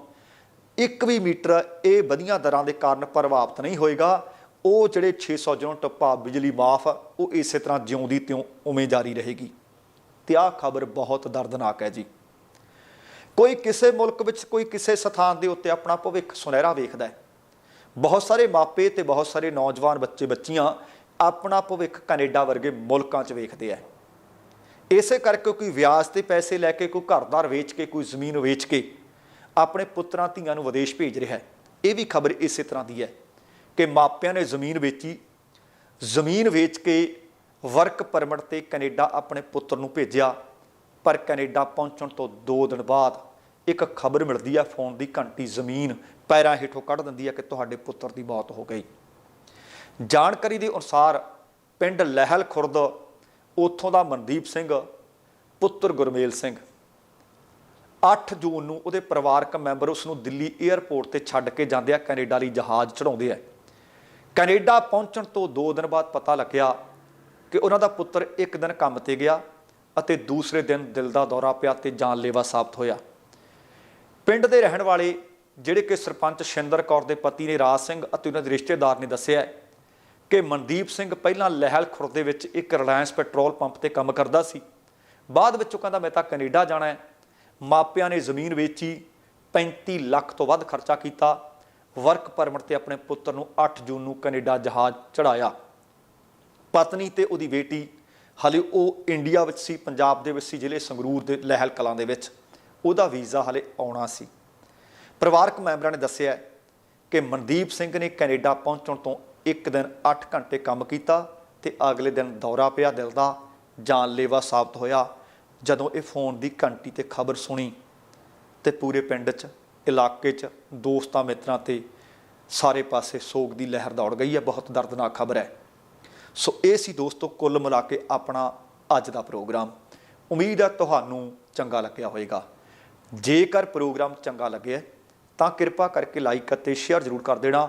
ਇੱਕ ਵੀ ਮੀਟਰ ਇਹ ਵਧੀਆਂ ਦਰਾਂ ਦੇ ਕਾਰਨ ਪ੍ਰਭਾਵਿਤ ਨਹੀਂ ਹੋਏਗਾ। ਉਹ ਜਿਹੜੇ 600 ਯੂਨਿਟ ਭਾਵ ਬਿਜਲੀ ਮਾਫ, ਉਹ ਇਸੇ ਤਰ੍ਹਾਂ ਜਿਉਂਦੀ ਤਿਉਂ ਉਵੇਂ ਜਾਰੀ ਰਹੇਗੀ। ਤੇ ਆਹ ਖਬਰ ਬਹੁਤ ਦਰਦਨਾਕ ਹੈ ਜੀ। ਕੋਈ ਕਿਸੇ ਮੁਲਕ ਵਿੱਚ ਕੋਈ ਕਿਸੇ ਸਥਾਨ ਦੇ ਉੱਤੇ ਆਪਣਾ ਭਵਿੱਖ ਸੁਨਹਿਰਾ ਵੇਖਦਾ ਹੈ। ਬਹੁਤ ਸਾਰੇ ਮਾਪੇ ਤੇ ਬਹੁਤ ਸਾਰੇ ਨੌਜਵਾਨ ਬੱਚੇ ਬੱਚੀਆਂ ਆਪਣਾ ਭਵਿੱਖ ਕੈਨੇਡਾ ਵਰਗੇ ਮੁਲਕਾਂ 'ਚ ਵੇਖਦੇ ਆ। ਇਸੇ ਕਰਕੇ ਕੋਈ ਵਿਆਜ ਤੇ ਪੈਸੇ ਲੈ ਕੇ, ਕੋਈ ਘਰਦਾਰ ਵੇਚ ਕੇ, ਕੋਈ ਜ਼ਮੀਨ ਵੇਚ ਕੇ ਆਪਣੇ ਪੁੱਤਰਾਂ, ਧੀਆਂ ਨੂੰ ਵਿਦੇਸ਼ ਭੇਜ ਰਿਹਾ ਹੈ। ਇਹ ਵੀ ਖਬਰ ਇਸੇ ਤਰ੍ਹਾਂ ਦੀ ਹੈ ਕਿ ਮਾਪਿਆਂ ਨੇ ਜ਼ਮੀਨ ਵੇਚੀ। ਜ਼ਮੀਨ ਵੇਚ ਕੇ ਵਰਕ ਪਰਮਿਟ ਤੇ ਕੈਨੇਡਾ ਆਪਣੇ ਪੁੱਤਰ ਨੂੰ ਭੇਜਿਆ। ਪਰ ਕੈਨੇਡਾ ਪਹੁੰਚਣ ਤੋਂ 2 ਦਿਨ ਬਾਅਦ ਇੱਕ ਖਬਰ ਮਿਲਦੀ ਹੈ ਫੋਨ ਦੀ ਘੰਟੀ ਜ਼ਮੀਨ ਪੈਰਾਂ ਹੇਠੋਂ ਕੱਢ ਦਿੰਦੀ ਹੈ ਕਿ ਤੁਹਾਡੇ ਪੁੱਤਰ ਦੀ ਮੌਤ ਹੋ ਗਈ। ਜਾਣਕਾਰੀ ਦੇ ਅਨੁਸਾਰ ਪਿੰਡ ਲਹਿਲ ਖੁਰਦ, ਉੱਥੋਂ ਦਾ ਮਨਦੀਪ ਸਿੰਘ, ਪੁੱਤਰ ਗੁਰਮੇਲ ਸਿੰਘ। 8 ਜੂਨ ਨੂੰ ਉਹਦੇ ਪਰਿਵਾਰਕ ਮੈਂਬਰ ਉਸ ਨੂੰ ਦਿੱਲੀ 에ਅਰਪੋਰਟ ਤੇ ਛੱਡ ਕੇ ਜਾਂਦੇ ਆ, ਕੈਨੇਡਾ ਲਈ ਜਹਾਜ਼ ਚੜਾਉਂਦੇ ਆ। ਕੈਨੇਡਾ ਪਹੁੰਚਣ ਤੋਂ 2 ਦਿਨ ਬਾਅਦ ਪਤਾ ਲੱਗਿਆ ਕਿ ਉਹਨਾਂ ਦਾ ਪੁੱਤਰ ਇੱਕ ਦਿਨ ਕੰਮ ਤੇ ਗਿਆ ਅਤੇ ਦੂਸਰੇ ਦਿਨ ਦਿਲ ਦਾ ਦੌਰਾ ਪਿਆ ਤੇ ਜਾਨਲੇਵਾ ਸਾਬਤ ਹੋਇਆ। ਪਿੰਡ ਦੇ ਰਹਿਣ ਵਾਲੇ, ਜਿਹੜੇ ਕਿ ਸਰਪੰਚ ਸ਼ਿੰਦਰ ਕੌਰ ਦੇ ਪਤੀ ਨੇ ਰਾਜ ਸਿੰਘ ਅਤੇ ਉਹਨਾਂ ਦੇ ਰਿਸ਼ਤੇਦਾਰ ਨੇ ਦੱਸਿਆ ਕਿ ਮਨਦੀਪ ਸਿੰਘ ਪਹਿਲਾਂ ਲਹਿਲ ਖੁਰਦ ਦੇ ਵਿੱਚ ਇੱਕ ਰਿਲਾਇੰਸ ਪੈਟਰੋਲ ਪੰਪ ਤੇ ਕੰਮ ਕਰਦਾ ਸੀ। ਬਾਅਦ ਵਿੱਚ ਉਹ ਕਹਿੰਦਾ, ਮੈਂ ਤਾਂ ਕੈਨੇਡਾ ਜਾਣਾ ਹੈ। ਮਾਪਿਆਂ ਨੇ ਜ਼ਮੀਨ ਵੇਚੀ 35 ਲੱਖ ਤੋਂ ਵੱਧ ਖਰਚਾ ਕੀਤਾ। ਵਰਕ ਪਰਮਿਟ ਤੇ ਆਪਣੇ ਪੁੱਤਰ ਨੂੰ 8 ਜੂਨ ਨੂੰ ਕੈਨੇਡਾ ਜਹਾਜ਼ ਚੜਾਇਆ ਪਤਨੀ ਤੇ ਉਹਦੀ ਬੇਟੀ, ਹਲੇ ਉਹ ਇੰਡੀਆ ਵਿੱਚ ਸੀ, ਪੰਜਾਬ ਦੇ ਵਿੱਚ ਸੀ, ਜ਼ਿਲ੍ਹੇ ਸੰਗਰੂਰ ਦੇ ਲਹਿਲ ਕਲਾਂ ਦੇ ਵਿੱਚ। ਉਹਦਾ ਵੀਜ਼ਾ ਹਲੇ ਆਉਣਾ ਸੀ। ਪਰਿਵਾਰਕ ਮੈਂਬਰਾਂ ਨੇ ਦੱਸਿਆ ਕਿ ਮਨਦੀਪ ਸਿੰਘ ਨੇ ਕੈਨੇਡਾ ਪਹੁੰਚਣ ਤੋਂ ਇੱਕ ਦਿਨ 8 ਘੰਟੇ ਕੰਮ ਕੀਤਾ ਤੇ ਅਗਲੇ ਦਿਨ ਦੌਰਾ ਪਿਆ ਦਿਲ ਦਾ, ਜਾਨਲੇਵਾ ਸਾਬਤ ਹੋਇਆ। ਜਦੋਂ ਇਹ ਫੋਨ ਦੀ ਘੰਟੀ ਤੇ ਖਬਰ ਸੁਣੀ ਤੇ ਪੂਰੇ ਪਿੰਡ 'ਚ, ਇਲਾਕੇ 'ਚ, ਦੋਸਤਾਂ ਮਿੱਤਰਾਂ ਤੇ ਸਾਰੇ ਪਾਸੇ ਸੋਗ ਦੀ ਲਹਿਰ ਦੌੜ ਗਈ ਹੈ। ਬਹੁਤ ਦਰਦਨਾਕ ਖਬਰ ਹੈ। ਸੋ ਇਹ ਸੀ ਦੋਸਤੋ, ਕੁੱਲ ਮਿਲਾ ਕੇ ਆਪਣਾ ਅੱਜ ਦਾ ਪ੍ਰੋਗਰਾਮ। ਉਮੀਦ ਹੈ ਤੁਹਾਨੂੰ ਚੰਗਾ ਲੱਗਿਆ ਹੋਵੇਗਾ। ਜੇਕਰ ਪ੍ਰੋਗਰਾਮ ਚੰਗਾ ਲੱਗਿਆ ਤਾਂ ਕਿਰਪਾ ਕਰਕੇ ਲਾਈਕ ਅਤੇ ਸ਼ੇਅਰ ਜ਼ਰੂਰ ਕਰ ਦੇਣਾ।